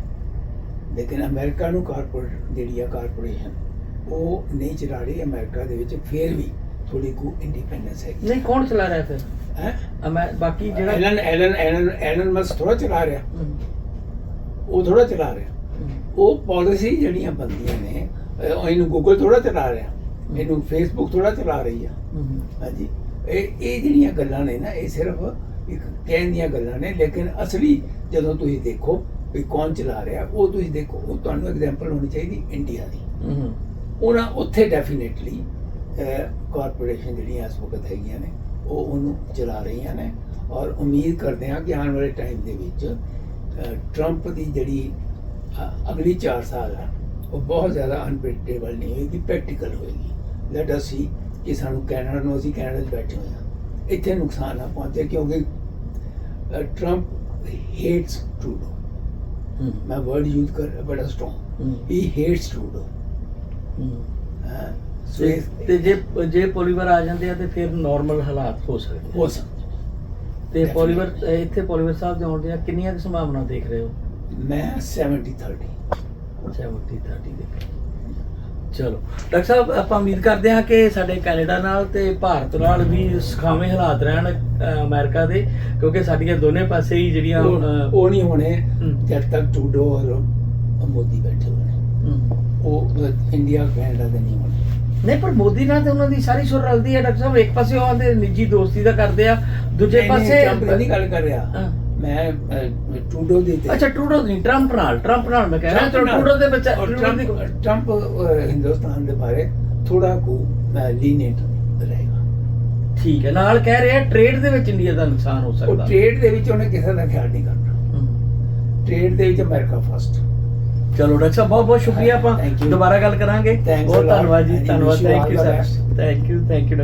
ਲੇਕਿਨ ਅਮਰੀਕਾ ਨੂੰ ਕਾਰਪੋਰੇਟ ਜਿਹੜੀ ਆ ਕਾਰਪੋਰੇਸ਼ਨ ਉਹ ਨਹੀਂ ਚਲਾ ਰਹੀ ਅਮਰੀਕਾ ਦੇ ਵਿੱਚ ਫੇਰ ਵੀ ਥੋੜੀ ਕੁ ਇੰਡੀਪੈਂਡੈਂਸ ਹੈ ਨਹੀਂ ਕੌਣ ਚਲਾ ਰਿਹਾ ਫਿਰ? ਹੈ? ਅਮੈ ਬਾਕੀ ਜਿਹੜਾ Elon Elon Elon Elon Musk ਥੋੜਾ ਚਲਾ ਰਿਹਾ। ਉਹ ਥੋੜਾ ਚਲਾ ਰਿਹਾ। ਉਹ ਪਾਲਿਸੀ ਜਿਹੜੀਆਂ ਬੰਦੀਆਂ ਨੇ ਇਹਨੂੰ ਗੂਗਲ ਥੋੜਾ ਚਲਾ ਰਿਹਾ। ਇਹਨੂੰ ਫੇਸਬੁੱਕ ਥੋੜਾ ਚਲਾ ਰਹੀ ਆ। ਹਾਂਜੀ। ਇਹ ਇਹ ਜਿਹੜੀਆਂ ਗੱਲਾਂ ਨੇ ਨਾ ਇਹ ਸਿਰਫ ਇੱਕ ਕਹਿਣ ਦੀਆਂ ਗੱਲਾਂ ਨੇ ਲੇਕਿਨ ਅਸਲੀ ਜਦੋਂ ਤੁਸੀਂ ਦੇਖੋ ਵੀ ਕੌਣ ਚਲਾ ਰਿਹਾ ਉਹ ਤੁਸੀਂ ਦੇਖੋ ਉਹ ਤੁਹਾਨੂੰ ਐਗਜ਼ਾਮਪਲ ਹੋਣੀ ਚਾਹੀਦੀ ਇੰਡੀਆ ਦੀ। ਉਹਨਾਂ ਉੱਥੇ ਡੈਫੀਨੇਟਲੀ ਕਾਰਪੋਰੇਸ਼ਨ ਜਿਹੜੀਆਂ ਇਸ ਵਕਤ ਹੈਗੀਆਂ ਨੇ ਉਹ ਉਹਨੂੰ ਚਲਾ ਰਹੀਆਂ ਨੇ ਔਰ ਉਮੀਦ ਕਰਦੇ ਹਾਂ ਕਿ ਆਉਣ ਵਾਲੇ ਟਾਈਮ ਦੇ ਵਿੱਚ ਟਰੰਪ ਦੀ ਜਿਹੜੀ ਅਗਲੀ 4 ਸਾਲ ਆ ਉਹ ਬਹੁਤ ਜ਼ਿਆਦਾ ਅਨਪ੍ਰੈਡਿਕਟੇਬਲ ਨਹੀਂ ਹੋਏਗੀ ਪ੍ਰੈਕਟੀਕਲ ਹੋਏਗੀ। ਲੈਟ ਅਸ ਸੀ ਕਿ ਸਾਨੂੰ ਕੈਨੇਡਾ ਨੂੰ ਅਸੀਂ ਕੈਨੇਡਾ 'ਚ ਬੈਠੇ ਹੋਏ ਹਾਂ। ਇੱਥੇ ਨੁਕਸਾਨ ਨਾ ਪਹੁੰਚੇ ਕਿਉਂਕਿ ਟਰੰਪ ਹੇਟਸ ਟਰੂਡੋ ਹਮ, ਮੈਂ ਵਰਡ ਯੂਜ਼ ਕਰ ਰਿਹਾ ਬੜਾ ਸਟਰੋਂਗ ਹਮ, ਹੀ। ਹੇਟਸ ਟਰੂਡੋ ਹਮ। ਹਾਂ। ਸੋ ਤੇ ਜੇ ਜੇ ਪੋਲੀਵਰ ਆ ਜਾਂਦੇ ਆ ਤੇ ਫਿਰ ਨਾਰਮਲ ਹਾਲਾਤ ਹੋ ਸਕਦੇ। ਹੋ ਸਕਦਾ ਤੇ. ਪੋਲੀਵਰ ਇੱਥੇ ਪੋਲੀਵਰ ਸਾਹਿਬ ਜਾਣ ਦੀਆਂ ਕਿੰਨੀਆਂ ਕੁ ਸੰਭਾਵਨਾ ਦੇਖ ਰਹੇ ਹੋ? ਮੈਂ 70 30 70 30 ਦੇ ਚਲੋ। ਡਾਕਟਰ ਸਾਹਿਬ ਆਪਾਂ ਉਮੀਦ ਕਰਦੇ ਹਾਂ ਕਿ ਸਾਡੇ ਕੈਨੇਡਾ ਨਾਲ ਤੇ ਭਾਰਤ ਨਾਲ ਵੀ ਸੁਖਾਵੇਂ ਹਾਲਾਤ ਰਹਿਣ ਅਮਰੀਕਾ ਦੇ ਕਿਉਂਕਿ ਸਾਡੀਆਂ ਦੋਨੇ ਪਾਸੇ ਹੀ ਜਿਹੜੀਆਂ ਉਹ ਨਹੀਂ ਹੋਣੇ। ਜਦ ਤੱਕ ਟੂਡੋ ਔਰ ਮੋਦੀ ਬੈਠੇ ਹਮ। ਉਹ ਇੰਡੀਆ ਕੈਨੇਡਾ ਦੇ ਨਹੀਂ ਹੋਣੇ। ਨਹੀਂ ਪਰ ਮੋਦੀ ਨਾਲ ਤੇ ਉਹਨਾਂ ਦੀ ਸਾਰੀ ਸੁਰ ਰਲਦੀ ਹੈ ਡਾਕਟਰ ਸਾਹਿਬ। ਇੱਕ ਪਾਸੇ ਉਹ ਆਂਦੇ ਨਿੱਜੀ ਦੋਸਤੀ ਦਾ ਕਰਦੇ ਆ ਦੂਜੇ ਪਾਸੇ ਦੀ ਨਹੀਂ ਗੱਲ ਕਰ ਰਿਹਾ। ਮੈਂ ਟੂਡੋ ਦੀ ਤੇ ਅੱਛਾ ਟਰੂਡੋ ਨਹੀਂ ਟਰੰਪ ਨਾਲ ਟਰੰਪ ਨਾਲ ਮੈਂ ਕਹਿ ਰਿਹਾ। ਟਰੂਡੋ ਦੇ ਬੱਚਾ ਟਰੂਡੋ ਟਰੰਪ ਹਿੰਦੁਸਤਾਨ ਦੇ ਬਾਰੇ ਥੋੜਾ ਕੋ ਲੀਨੀਅੰਟ ਰਹੇਗਾ ਠੀਕ ਹੈ ਨਾਲ ਕਹਿ ਰਿਹਾ ਟ੍ਰੇਡ ਦੇ ਵਿੱਚ ਇੰਡੀਆ ਦਾ ਨੁਕਸਾਨ ਹੋ ਉਹ ਸਕਦਾ ਟ੍ਰੇਡ ਦੇ ਵਿੱਚ ਉਹਨੇ ਕਿਸੇ ਦਾ ਖਿਆਲ ਨਹੀਂ ਕਰਨਾ। ਟ੍ਰੇਡ ਦੇ ਵਿੱਚ ਅਮਰੀਕਾ ਫਸਟ ਚਲੋ ਡਾਕਟਰ ਸਾਹਿਬ ਬਹੁਤ ਬਹੁਤ ਸ਼ੁਕਰੀਆ ਆਪਾਂ. ਦੁਬਾਰਾ ਗੱਲ ਕਰਾਂਗੇ ਬਹੁਤ. ਧੰਨਵਾਦ ਜੀ ਧੰਨਵਾਦ thank you sir. Thank you thank you